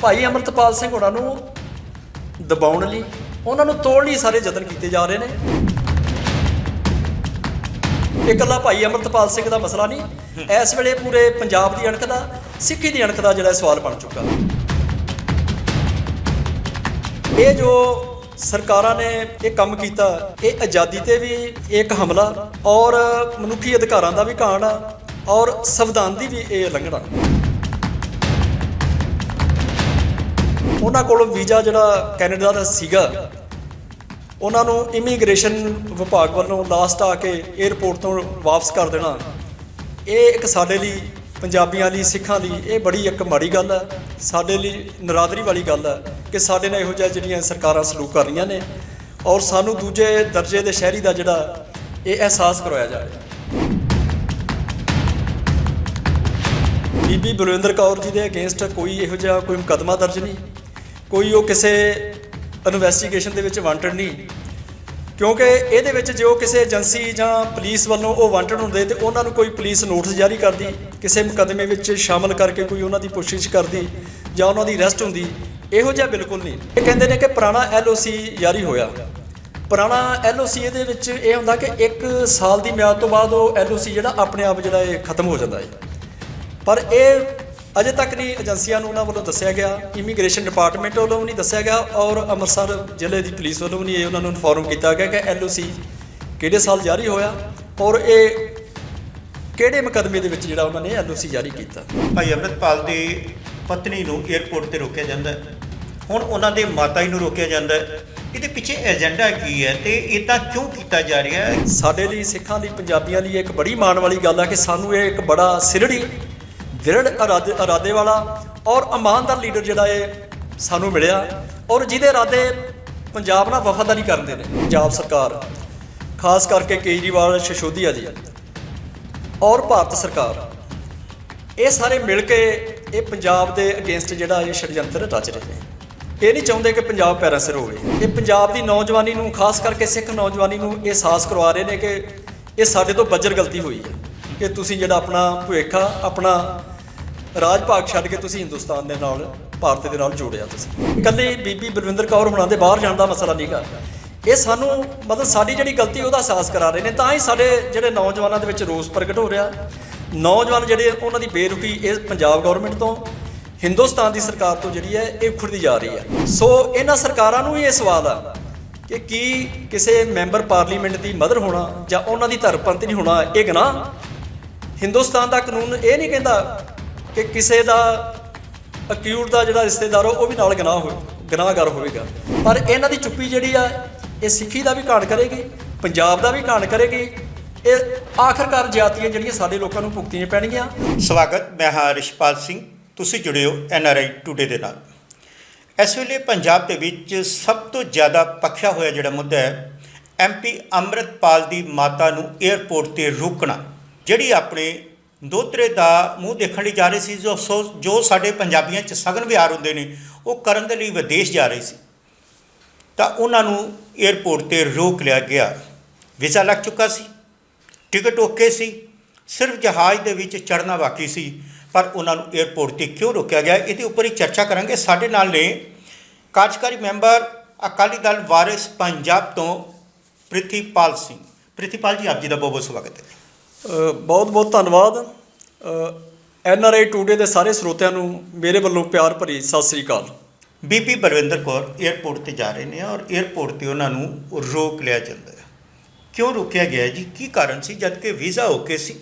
ਭਾਈ ਅਮਰਤਪਾਲ ਸਿੰਘ ਹੋਣਾ ਨੂੰ ਦਬਾਉਣ ਲਈ, ਉਹਨਾਂ ਨੂੰ ਤੋੜਨ ਲਈ ਸਾਰੇ ਯਤਨ ਕੀਤੇ ਜਾ ਰਹੇ ਨੇ। ਇਹ ਇਕੱਲਾ ਭਾਈ ਅਮਰਤਪਾਲ ਸਿੰਘ ਦਾ ਮਸਲਾ ਨਹੀਂ, ਇਸ ਵੇਲੇ ਪੂਰੇ ਪੰਜਾਬ ਦੀ ਅਣਖ ਦਾ, ਸਿੱਖੀ ਦੀ ਅਣਖ ਦਾ ਜਿਹੜਾ ਸਵਾਲ ਬਣ ਚੁੱਕਾ। ਇਹ ਜੋ ਸਰਕਾਰਾਂ ਨੇ ਇਹ ਕੰਮ ਕੀਤਾ, ਇਹ ਆਜ਼ਾਦੀ ਤੇ ਵੀ ਇੱਕ ਹਮਲਾ ਔਰ ਮਨੁੱਖੀ ਅਧਿਕਾਰਾਂ ਦਾ ਵੀ ਘਾਣ ਆ ਔਰ ਸੰਵਿਧਾਨ ਦੀ ਵੀ ਇਹ ਉਲੰਘਣਾ। ਉਹਨਾਂ ਕੋਲ ਵੀਜ਼ਾ ਜਿਹੜਾ ਕੈਨੇਡਾ ਦਾ ਸੀਗਾ, ਉਹਨਾਂ ਨੂੰ ਇਮੀਗ੍ਰੇਸ਼ਨ ਵਿਭਾਗ ਵੱਲੋਂ ਲਾਸਟ ਆ ਕੇ 에ਅਰਪੋਰਟ ਤੋਂ ਵਾਪਸ ਕਰ ਦੇਣਾ। ਇਹ ਇੱਕ ਸਾਡੇ ਲਈ, ਪੰਜਾਬੀਆਂ ਲਈ, ਸਿੱਖਾਂ ਲਈ ਇਹ ਬੜੀ ਇੱਕ ਮਾੜੀ ਗੱਲ ਹੈ ਸਾਡੇ ਲਈ ਨਰਾਦਰੀ ਵਾਲੀ ਗੱਲ ਹੈ ਕਿ ਸਾਡੇ ਨਾਲ ਇਹੋ ਜਿਹਾ ਜਿਹੜੀਆਂ ਸਰਕਾਰਾਂ ਸਲੂਕ ਕਰ ਰਹੀਆਂ ਨੇ ਔਰ ਸਾਨੂੰ ਦੂਜੇ ਦਰਜੇ ਦੇ ਸ਼ਹਿਰੀ ਦਾ ਜਿਹੜਾ ਇਹ ਅਹਿਸਾਸ ਕਰਵਾਇਆ ਜਾ ਰਿਹਾ। ਬੀਬੀ ਬਲਵਿੰਦਰ ਕੌਰ ਜੀ ਦੇ ਅਗੇਂਸਟ ਕੋਈ ਇਹੋ ਜਿਹਾ ਕੋਈ ਮੁਕੱਦਮਾ ਦਰਜ ਨਹੀਂ। ਕੋਈ ਉਹ ਕਿਸੇ ਇਨਵੈਸਟੀਗੇਸ਼ਨ ਦੇ ਵਿੱਚ ਵਾਂਟਡ ਨਹੀਂ। ਕਿਉਂਕਿ ਇਹਦੇ ਵਿੱਚ ਜੋ ਕਿਸੇ ਏਜੰਸੀ ਜਾਂ ਪੁਲਿਸ ਵੱਲੋਂ ਉਹ ਵਾਂਟਡ ਹੁੰਦੇ ਤੇ ਉਹਨਾਂ ਨੂੰ ਕੋਈ ਪੁਲਿਸ ਨੋਟਿਸ ਜਾਰੀ ਕਰਦੀ, ਕਿਸੇ ਮੁਕੱਦਮੇ ਵਿੱਚ ਸ਼ਾਮਲ ਕਰਕੇ ਕੋਈ ਉਹਨਾਂ ਦੀ ਪੁੱਛਗਿੱਛ ਕਰਦੀ ਜਾਂ ਉਹਨਾਂ ਦੀ ਅਰੈਸਟ ਹੁੰਦੀ, ਇਹੋ ਜਿਹਾ ਬਿਲਕੁਲ ਨਹੀਂ। ਇਹ ਕਹਿੰਦੇ ਨੇ ਕਿ ਪੁਰਾਣਾ ਐਲਓਸੀ ਜਾਰੀ ਹੋਇਆ। ਪੁਰਾਣਾ ਐਲਓਸੀ ਇਹਦੇ ਵਿੱਚ ਇਹ ਹੁੰਦਾ ਕਿ 1 ਸਾਲ ਦੀ ਮਿਆਦ ਤੋਂ ਬਾਅਦ ਉਹ ਐਲਓਸੀ ਜਿਹੜਾ ਆਪਣੇ ਆਪ ਜਿਹੜਾ ਇਹ ਖਤਮ ਹੋ ਜਾਂਦਾ ਹੈ। ਪਰ ਇਹ ਅਜੇ ਤੱਕ ਨਹੀਂ ਏਜੰਸੀਆਂ ਨੂੰ ਉਹਨਾਂ ਵੱਲੋਂ ਦੱਸਿਆ ਗਿਆ ਇਮੀਗ੍ਰੇਸ਼ਨ ਡਿਪਾਰਟਮੈਂਟ ਵੱਲੋਂ ਨਹੀਂ ਦੱਸਿਆ ਗਿਆ ਔਰ ਅੰਮ੍ਰਿਤਸਰ ਜ਼ਿਲ੍ਹੇ ਦੀ ਪੁਲਿਸ ਵੱਲੋਂ ਵੀ ਨਹੀਂ ਇਹ ਉਹਨਾਂ ਨੂੰ ਇਨਫੋਰਮ ਕੀਤਾ ਗਿਆ ਕਿ ਐਲਓਸੀ ਕਿਹੜੇ ਸਾਲ ਜਾਰੀ ਹੋਇਆ ਔਰ ਇਹ ਕਿਹੜੇ ਮੁਕੱਦਮੇ ਦੇ ਵਿੱਚ ਜਿਹੜਾ ਉਹਨਾਂ ਨੇ ਐਲਓਸੀ ਜਾਰੀ ਕੀਤਾ। ਭਾਈ ਅੰਮ੍ਰਿਤਪਾਲ ਦੀ ਪਤਨੀ ਨੂੰ 에ਅਰਪੋਰਟ ਤੇ ਰੋਕਿਆ ਜਾਂਦਾ ਹੈ। ਹੁਣ ਉਹਨਾਂ ਦੇ ਮਾਤਾ ਜੀ ਨੂੰ ਰੋਕਿਆ ਜਾਂਦਾ ਹੈ। ਇਹਦੇ ਪਿੱਛੇ ਏਜੰਡਾ ਕੀ ਹੈ ਤੇ ਇਦਾਂ ਕਿਉਂ ਕੀਤਾ ਜਾ ਰਿਹਾ ਹੈ? ਸਾਡੇ ਲਈ ਸਿੱਖਾਂ ਲਈ ਪੰਜਾਬੀਆਂ ਲਈ ਇੱਕ ਬੜੀ ਮਾਣ ਵਾਲੀ ਗੱਲ ਹੈ ਕਿ ਸਾਨੂੰ ਇਹ ਇੱਕ ਬੜਾ ਸਿਰੜੀ ਦ੍ਰਿੜ ਇਰਾਦੇ ਇਰਾਦੇ ਵਾਲਾ ਔਰ ਇਮਾਨਦਾਰ ਲੀਡਰ ਜਿਹੜਾ ਇਹ ਸਾਨੂੰ ਮਿਲਿਆ ਔਰ ਜਿਹਦੇ ਇਰਾਦੇ ਪੰਜਾਬ ਨਾਲ ਵਫਾਦਾਰੀ ਕਰਦੇ ਨੇ, ਪੰਜਾਬ ਸਰਕਾਰ। ਖਾਸ ਕਰਕੇ ਕੇਜਰੀਵਾਲ ਸ਼ਸ਼ੋਦੀਆ ਜੀ ਔਰ ਭਾਰਤ ਸਰਕਾਰ। ਇਹ ਸਾਰੇ ਮਿਲ ਕੇ ਇਹ ਪੰਜਾਬ ਦੇ ਅਗੇਂਸਟ ਜਿਹੜਾ ਇਹ ਛੜਯੰਤਰ ਰਚ ਰਹੇ ਨੇ। ਇਹ ਨਹੀਂ ਚਾਹੁੰਦੇ ਕਿ ਪੰਜਾਬ ਪੈਰਾਂ ਸਿਰ ਹੋਵੇ। ਇਹ ਪੰਜਾਬ ਦੀ ਨੌਜਵਾਨੀ ਨੂੰ, ਖਾਸ ਕਰਕੇ ਸਿੱਖ ਨੌਜਵਾਨੀ ਨੂੰ ਇਹ ਅਹਿਸਾਸ ਕਰਵਾ ਰਹੇ ਨੇ ਕਿ ਇਹ ਸਾਡੇ ਤੋਂ ਬੱਜਰ ਗਲਤੀ ਹੋਈ ਹੈ। ਕਿ ਤੁਸੀਂ ਜਿਹੜਾ ਆਪਣਾ ਭੁਲੇਖਾ ਆਪਣਾ ਰਾਜ ਭਾਗ ਛੱਡ ਕੇ ਤੁਸੀਂ ਹਿੰਦੁਸਤਾਨ ਦੇ ਨਾਲ, ਭਾਰਤ ਦੇ ਨਾਲ ਜੋੜਿਆ ਤੁਸੀਂ। ਇਕੱਲੇ ਬੀਬੀ ਬਲਵਿੰਦਰ ਕੌਰ ਹੁਣਾਂ ਦੇ ਬਾਹਰ ਜਾਣ ਦਾ ਮਸਲਾ ਨਹੀਂ ਕਰ ਇਹ ਸਾਨੂੰ ਮਤਲਬ ਸਾਡੀ ਜਿਹੜੀ ਗਲਤੀ, ਉਹਦਾ ਅਹਿਸਾਸ ਕਰਾ ਰਹੇ ਨੇ। ਤਾਂ ਹੀ ਸਾਡੇ ਜਿਹੜੇ ਨੌਜਵਾਨਾਂ ਦੇ ਵਿੱਚ ਰੋਸ ਪ੍ਰਗਟ ਹੋ ਰਿਹਾ। ਨੌਜਵਾਨ ਜਿਹੜੇ ਉਹਨਾਂ ਦੀ ਬੇਰੁਖੀ ਇਹ ਪੰਜਾਬ ਗਵਰਨਮੈਂਟ ਤੋਂ, ਹਿੰਦੁਸਤਾਨ ਦੀ ਸਰਕਾਰ ਤੋਂ ਜਿਹੜੀ ਹੈ, ਇਹ ਉਖੜਦੀ ਜਾ ਰਹੀ ਹੈ। ਸੋ ਇਹਨਾਂ ਸਰਕਾਰਾਂ ਨੂੰ ਹੀ ਇਹ ਸਵਾਲ ਆ ਕਿ ਕੀ ਕਿਸੇ ਮੈਂਬਰ ਪਾਰਲੀਮੈਂਟ ਦੀ ਮਦਰ ਹੋਣਾ ਜਾਂ ਉਹਨਾਂ ਦੀ ਧਰਮਪੰਥੀ ਹੋਣਾ, ਇਹ ਗੁਨਾਹ? ਹਿੰਦੁਸਤਾਨ ਦਾ ਕਾਨੂੰਨ ਇਹ ਨਹੀਂ ਕਹਿੰਦਾ ਕਿ ਕਿਸੇ ਦਾ ਅਕਿਊਟ ਦਾ ਜਿਹੜਾ ਰਿਸ਼ਤੇਦਾਰ ਹੋ ਉਹ ਵੀ ਨਾਲ ਗੁਨਾਹ ਹੋਵੇ, ਗੁਨਾਹਗਾਰ ਹੋਵੇਗਾ। ਪਰ ਇਹਨਾਂ ਦੀ ਚੁੱਪੀ ਜਿਹੜੀ ਆ, ਇਹ ਸਿੱਖੀ ਦਾ ਵੀ ਘਾਣ ਕਰੇਗੀ, ਪੰਜਾਬ ਦਾ ਵੀ ਘਾਣ ਕਰੇਗੀ। ਇਹ ਆਖਰਕਾਰ ਜਾਤੀਆਂ ਜਿਹੜੀਆਂ ਸਾਡੇ ਲੋਕਾਂ ਨੂੰ ਭੁਗਤੀਆਂ ਪੈਣਗੀਆਂ। ਸਵਾਗਤ, ਮੈਂ ਹਾਂ ਰਿਸ਼ਪਾਲ ਸਿੰਘ। ਤੁਸੀਂ ਜੁੜੇ ਹੋ ਐੱਨ ਆਰ ਆਈ ਟੂਡੇ ਦੇ ਨਾਲ। ਇਸ ਵੇਲੇ ਪੰਜਾਬ ਦੇ ਵਿੱਚ ਸਭ ਤੋਂ ਜ਼ਿਆਦਾ ਪੱਖਿਆ ਹੋਇਆ ਜਿਹੜਾ ਮੁੱਦਾ ਹੈ ਐਮਪੀ ਅੰਮ੍ਰਿਤਪਾਲ ਦੀ ਮਾਤਾ ਨੂੰ 에ਅਰਪੋਰਟ ਤੇ ਰੋਕਣਾ, ਜਿਹੜੀ ਆਪਣੇ ਦੋਤਰੇ ਦਾ ਮੂੰਹ ਦੇਖਣ ਲਈ ਜਾ ਰਹੇ ਸੀ, ਜੋ ਅਫਸੋਸ, ਜੋ ਸਾਡੇ ਪੰਜਾਬੀਆਂ 'ਚ ਸਗਨ ਵਿਹਾਰ ਹੁੰਦੇ ਨੇ, ਉਹ ਕਰਨ ਦੇ ਲਈ ਵਿਦੇਸ਼ ਜਾ ਰਹੇ ਸੀ। ਤਾਂ ਉਹਨਾਂ ਨੂੰ 에ਅਰਪੋਰਟ ਤੇ ਰੋਕ ਲਿਆ ਗਿਆ। ਵੀਜ਼ਾ ਲੱਗ ਚੁੱਕਾ ਸੀ। ਟਿਕਟ ਓਕੇ ਸੀ। ਸਿਰਫ ਜਹਾਜ਼ ਦੇ ਵਿੱਚ ਚੜ੍ਹਨਾ ਬਾਕੀ ਸੀ, ਪਰ ਉਹਨਾਂ ਨੂੰ 에ਅਰਪੋਰਟ ਤੇ ਕਿਉਂ ਰੋਕਿਆ ਗਿਆ, ਇਹਦੇ ਉੱਪਰ ਹੀ ਚਰਚਾ ਕਰਾਂਗੇ। ਸਾਡੇ ਨਾਲ ਨੇ ਕਾਰਜਕਾਰੀ ਮੈਂਬਰ, ਅਕਾਲੀ ਦਲ ਵਾਰਿਸ ਪੰਜਾਬ ਤੋਂ ਪ੍ਰਿਥੀਪਾਲ ਸਿੰਘ। ਪ੍ਰਿਥੀਪਾਲ ਜੀ, ਆਪ ਜੀ ਦਾ ਬਹੁਤ ਬਹੁਤ ਸਵਾਗਤ ਹੈ। ਬਹੁਤ ਬਹੁਤ ਧੰਨਵਾਦ। ਐਨ ਆਰ ਆਈ ਟੂਡੇ ਦੇ ਸਾਰੇ ਸਰੋਤਿਆਂ ਨੂੰ ਮੇਰੇ ਵੱਲੋਂ ਪਿਆਰ ਭਰੀ ਸਤਿ ਸ੍ਰੀ ਅਕਾਲ। ਬੀਬੀ ਬਲਵਿੰਦਰ ਕੌਰ 에ਅਰਪੋਰਟ ਤੇ ਜਾ ਰਹੇ ਨੇ ਔਰ 에ਅਰਪੋਰਟ ਤੇ ਉਹਨਾਂ ਨੂੰ ਰੋਕ ਲਿਆ ਜਾਂਦਾ ਹੈ। ਕਿਉਂ ਰੋਕਿਆ ਗਿਆ ਜੀ? ਕੀ ਕਾਰਨ ਸੀ? ਜਦ ਕਿ ਵੀਜ਼ਾ ਓਕੇ ਸੀ,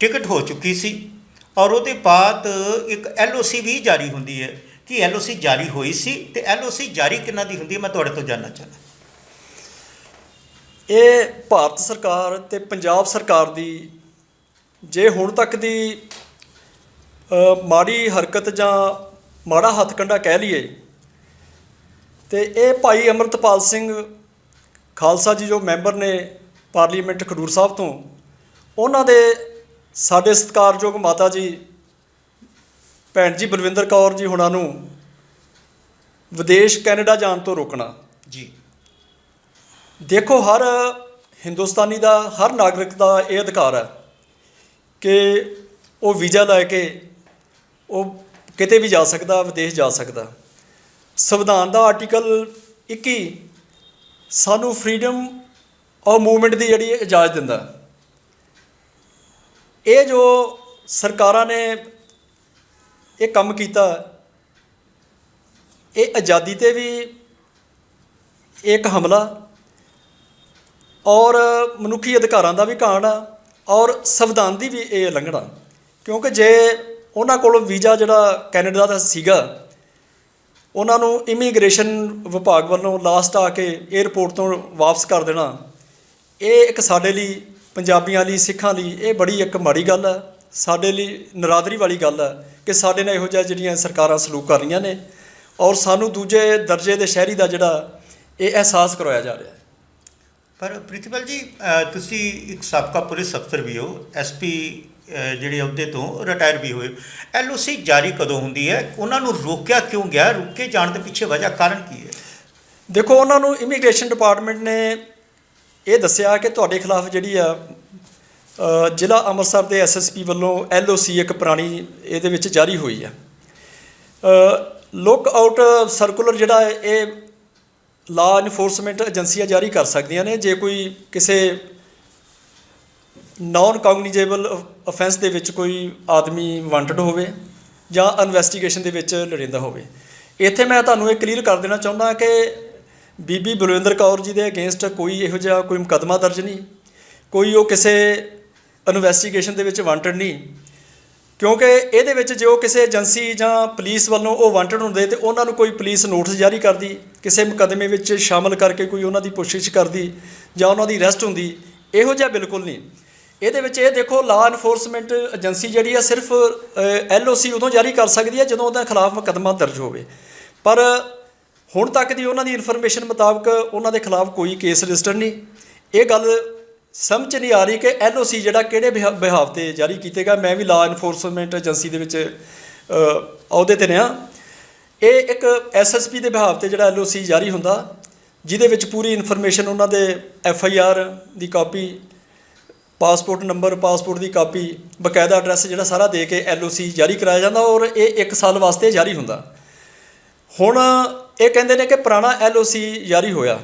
ਟਿਕਟ ਹੋ ਚੁੱਕੀ ਸੀ ਔਰ ਉਹਦੇ ਬਾਅਦ ਇੱਕ ਐਲਓਸੀ ਵੀ ਜਾਰੀ ਹੁੰਦੀ ਹੈ। ਕਿ ਐਲਓਸੀ ਜਾਰੀ ਹੋਈ ਸੀ ਤੇ ਐਲਓਸੀ ਜਾਰੀ ਕਿੰਨਾ ਦੀ ਹੁੰਦੀ ਹੈ? ਮੈਂ ਤੁਹਾਡੇ ਤੋਂ ਜਾਣਨਾ ਚਾਹੁੰਦਾ। ਇਹ ਭਾਰਤ ਸਰਕਾਰ ਅਤੇ ਪੰਜਾਬ ਸਰਕਾਰ ਦੀ ਜੇ ਹੁਣ ਤੱਕ ਦੀ ਮਾੜੀ ਹਰਕਤ ਜਾਂ ਮਾੜਾ ਹੱਥ ਕੰਡਾ ਕਹਿ ਲਈਏ, ਤੇ ਇਹ ਭਾਈ ਅਮਰਤਪਾਲ ਸਿੰਘ ਖਾਲਸਾ ਜੀ ਜੋ ਮੈਂਬਰ ਨੇ ਪਾਰਲੀਮੈਂਟ ਖਡੂਰ ਸਾਹਿਬ ਤੋਂ, ਉਹਨਾਂ ਦੇ ਸਾਡੇ ਸਤਿਕਾਰਯੋਗ ਮਾਤਾ ਜੀ, ਭੈਣ ਜੀ ਬਲਵਿੰਦਰ ਕੌਰ ਜੀ ਹੁਣਾਂ ਨੂੰ ਵਿਦੇਸ਼ ਕੈਨੇਡਾ ਜਾਣ ਤੋਂ ਰੋਕਣਾ। ਜੀ। ਦੇਖੋ, ਹਰ ਹਿੰਦੁਸਤਾਨੀ ਦਾ, ਹਰ ਨਾਗਰਿਕ ਦਾ ਇਹ ਅਧਿਕਾਰ ਹੈ ਕਿ ਉਹ ਵੀਜ਼ਾ ਲੈ ਕੇ ਉਹ ਕਿਤੇ ਵੀ ਜਾ ਸਕਦਾ, ਵਿਦੇਸ਼ ਜਾ ਸਕਦਾ। ਸੰਵਿਧਾਨ ਦਾ ਆਰਟੀਕਲ 21 ਸਾਨੂੰ ਫਰੀडम ਆਫ ਮੂਵਮੈਂਟ ਦੀ ਜਿਹੜੀ ਇਜਾਜ਼ਤ ਦਿੰਦਾ ਇਹ ਜੋ ਸਰਕਾਰਾਂ ਨੇ ਇਹ ਕੰਮ ਕੀਤਾ, ਇਹ ਆਜ਼ਾਦੀ ਤੇ ਵੀ ਇੱਕ ਹਮਲਾ ਔਰ ਮਨੁੱਖੀ ਅਧਿਕਾਰਾਂ ਦਾ ਵੀ ਘਾਣ ਆ, ਔਰ ਸੰਵਿਧਾਨ ਦੀ ਵੀ ਇਹ ਉਲੰਘਣਾ। ਕਿਉਂਕਿ ਜੇ ਉਹਨਾਂ ਕੋਲ ਵੀਜ਼ਾ ਜਿਹੜਾ ਕੈਨੇਡਾ ਦਾ ਸੀਗਾ, ਉਹਨਾਂ ਨੂੰ ਇਮੀਗ੍ਰੇਸ਼ਨ ਵਿਭਾਗ ਵੱਲੋਂ ਲਾਸਟ ਆ ਕੇ 에ਅਰਪੋਰਟ ਤੋਂ ਵਾਪਸ ਕਰ ਦੇਣਾ, ਇਹ ਇੱਕ ਸਾਡੇ ਲਈ, ਪੰਜਾਬੀਆਂ ਲਈ, ਸਿੱਖਾਂ ਲਈ ਇਹ ਬੜੀ ਇੱਕ ਮਾੜੀ ਗੱਲ ਹੈ ਸਾਡੇ ਲਈ ਨਰਾਦਰੀ ਵਾਲੀ ਗੱਲ ਹੈ ਕਿ ਸਾਡੇ ਨਾਲ ਇਹੋ ਜਿਹਾ ਜਿਹੜੀਆਂ ਸਰਕਾਰਾਂ ਸਲੂਕ ਕਰ ਰਹੀਆਂ ਨੇ, ਔਰ ਸਾਨੂੰ ਦੂਜੇ ਦਰਜੇ ਦੇ ਸ਼ਹਿਰੀ ਦਾ ਜਿਹੜਾ ਇਹ ਅਹਿਸਾਸ ਕਰਵਾਇਆ ਜਾ ਰਿਹਾ। ਪਰ ਪ੍ਰਿਤਪਾਲ ਜੀ ਤੁਸੀਂ ਇੱਕ ਸਾਬਕਾ ਪੁਲਿਸ ਅਫਸਰ ਵੀ ਹੋ ਐਸਪੀ ਜਿਹੜੇ ਅਹੁਦੇ ਤੋਂ ਰਿਟਾਇਰ ਵੀ ਹੋਏ। ਐਲਓਸੀ ਜਾਰੀ ਕਦੋਂ ਹੁੰਦੀ ਹੈ? ਉਹਨਾਂ ਨੂੰ ਰੋਕਿਆ ਕਿਉਂ ਗਿਆ? ਰੁਕੇ ਜਾਣ ਦੇ ਪਿੱਛੇ ਵਜ੍ਹਾ ਕਾਰਨ ਕੀ ਹੈ? ਦੇਖੋ, ਉਹਨਾਂ ਨੂੰ ਇਮੀਗ੍ਰੇਸ਼ਨ ਡਿਪਾਰਟਮੈਂਟ ਨੇ ਇਹ ਦੱਸਿਆ ਕਿ ਤੁਹਾਡੇ ਖਿਲਾਫ ਜਿਹੜੀ ਆ ਜ਼ਿਲ੍ਹਾ ਅੰਮ੍ਰਿਤਸਰ ਦੇ ਐਸਐਸਪੀ ਵੱਲੋਂ ਐਲਓਸੀ ਇੱਕ ਪੁਰਾਣੀ ਇਹਦੇ ਵਿੱਚ ਜਾਰੀ ਹੋਈ ਆ ਲੁੱਕ ਆਊਟ ਸਰਕੂਲਰ ਜਿਹੜਾ ਇਹ ਲਾਅ ਇਨਫੋਰਸਮੈਂਟ ਏਜੰਸੀਆਂ ਜਾਰੀ ਕਰ ਸਕਦੀਆਂ ਨੇ। ਜੇ ਕੋਈ ਕਿਸੇ ਨਾਨ ਕੌਗਨੀਜੇਬਲ ਅਫੈਂਸ ਦੇ ਵਿੱਚ ਕੋਈ ਆਦਮੀ ਵਾਂਟਡ ਹੋਵੇ ਜਾਂ ਇਨਵੈਸਟੀਗੇਸ਼ਨ ਦੇ ਵਿੱਚ ਲੜਿੰਦਾ ਹੋਵੇ। ਇੱਥੇ ਮੈਂ ਤੁਹਾਨੂੰ ਇਹ ਕਲੀਅਰ ਕਰ ਦੇਣਾ ਚਾਹੁੰਦਾ ਕਿ ਬੀਬੀ ਬਲਵਿੰਦਰ ਕੌਰ ਜੀ ਦੇ ਅਗੇਂਸਟ ਕੋਈ ਇਹੋ ਜਿਹਾ ਕੋਈ ਮੁਕੱਦਮਾ ਦਰਜ ਨਹੀਂ। ਕੋਈ ਉਹ ਕਿਸੇ ਇਨਵੈਸਟੀਗੇਸ਼ਨ ਦੇ ਵਿੱਚ ਵਾਂਟਡ ਨਹੀਂ। ਕਿਉਂਕਿ ਇਹਦੇ ਵਿੱਚ ਜੋ ਕਿਸੇ ਏਜੰਸੀ ਜਾਂ ਪੁਲਿਸ ਵੱਲੋਂ ਉਹ ਵਾਂਟਡ ਹੁੰਦੇ ਤੇ ਉਹਨਾਂ ਨੂੰ ਕੋਈ ਪੁਲਿਸ ਨੋਟਿਸ ਜਾਰੀ ਕਰਦੀ, ਕਿਸੇ ਮੁਕੱਦਮੇ ਵਿੱਚ ਸ਼ਾਮਲ ਕਰਕੇ ਕੋਈ ਉਹਨਾਂ ਦੀ ਪੁੱਛਗਿੱਛ ਕਰਦੀ ਜਾਂ ਉਹਨਾਂ ਦੀ ਅਰੈਸਟ ਹੁੰਦੀ, ਇਹੋ ਜਿਹਾ ਬਿਲਕੁਲ ਨਹੀਂ। ਇਹਦੇ ਵਿੱਚ ਇਹ ਦੇਖੋ ਲਾਅ ਇਨਫੋਰਸਮੈਂਟ ਏਜੰਸੀ ਜਿਹੜੀ ਆ ਸਿਰਫ ਐਲਓਸੀ ਉਦੋਂ ਜਾਰੀ ਕਰ ਸਕਦੀ ਹੈ ਜਦੋਂ ਉਹਦੇ ਖਿਲਾਫ ਮੁਕੱਦਮਾ ਦਰਜ ਹੋਵੇ। ਪਰ ਹੁਣ ਤੱਕ ਦੀ ਉਹਨਾਂ ਦੀ ਇਨਫੋਰਮੇਸ਼ਨ ਮੁਤਾਬਕ ਉਹਨਾਂ ਦੇ ਖਿਲਾਫ ਕੋਈ ਕੇਸ ਰਜਿਸਟਰ ਨਹੀਂ। ਇਹ ਗੱਲ ਸਮਝ ਨਹੀਂ ਆ ਰਹੀ ਕਿ ਐਲਓਸੀ ਜਿਹੜਾ ਕਿਹੜੇ ਬਿਹਾ- ਬਿਹਾਵ ਤੇ ਜਾਰੀ ਕੀਤੇਗਾ। ਮੈਂ ਵੀ ਲਾ ਇਨਫੋਰਸਮੈਂਟ ਏਜੰਸੀ ਦੇ ਵਿੱਚ ਅਹੁਦੇ ਤੇ ਰਿਹਾ। ਇਹ ਇੱਕ ਐਸਐਸਪੀ ਦੇ ਵਿਹਾਵ ਤੇ ਜਿਹੜਾ ਐਲਓਸੀ ਜਾਰੀ ਹੁੰਦਾ, ਜਿਹਦੇ ਵਿੱਚ ਪੂਰੀ ਇਨਫੋਰਮੇਸ਼ਨ ਉਹਨਾਂ ਦੇ ਐਫਆਈਆਰ ਦੀ ਕਾਪੀ, ਪਾਸਪੋਰਟ ਨੰਬਰ, ਪਾਸਪੋਰਟ ਦੀ ਕਾਪੀ, ਬਕਾਇਦਾ ਐਡਰੈਸ ਜਿਹੜਾ ਸਾਰਾ ਦੇ ਕੇ ਐਲਓਸੀ ਜਾਰੀ ਕਰਾਇਆ ਜਾਂਦਾ ਔਰ ਇਹ 1 ਸਾਲ ਵਾਸਤੇ ਜਾਰੀ ਹੁੰਦਾ। ਹੁਣ ਇਹ ਕਹਿੰਦੇ ਨੇ ਕਿ ਪੁਰਾਣਾ ਐਲਓਸੀ ਜਾਰੀ ਹੋਇਆ।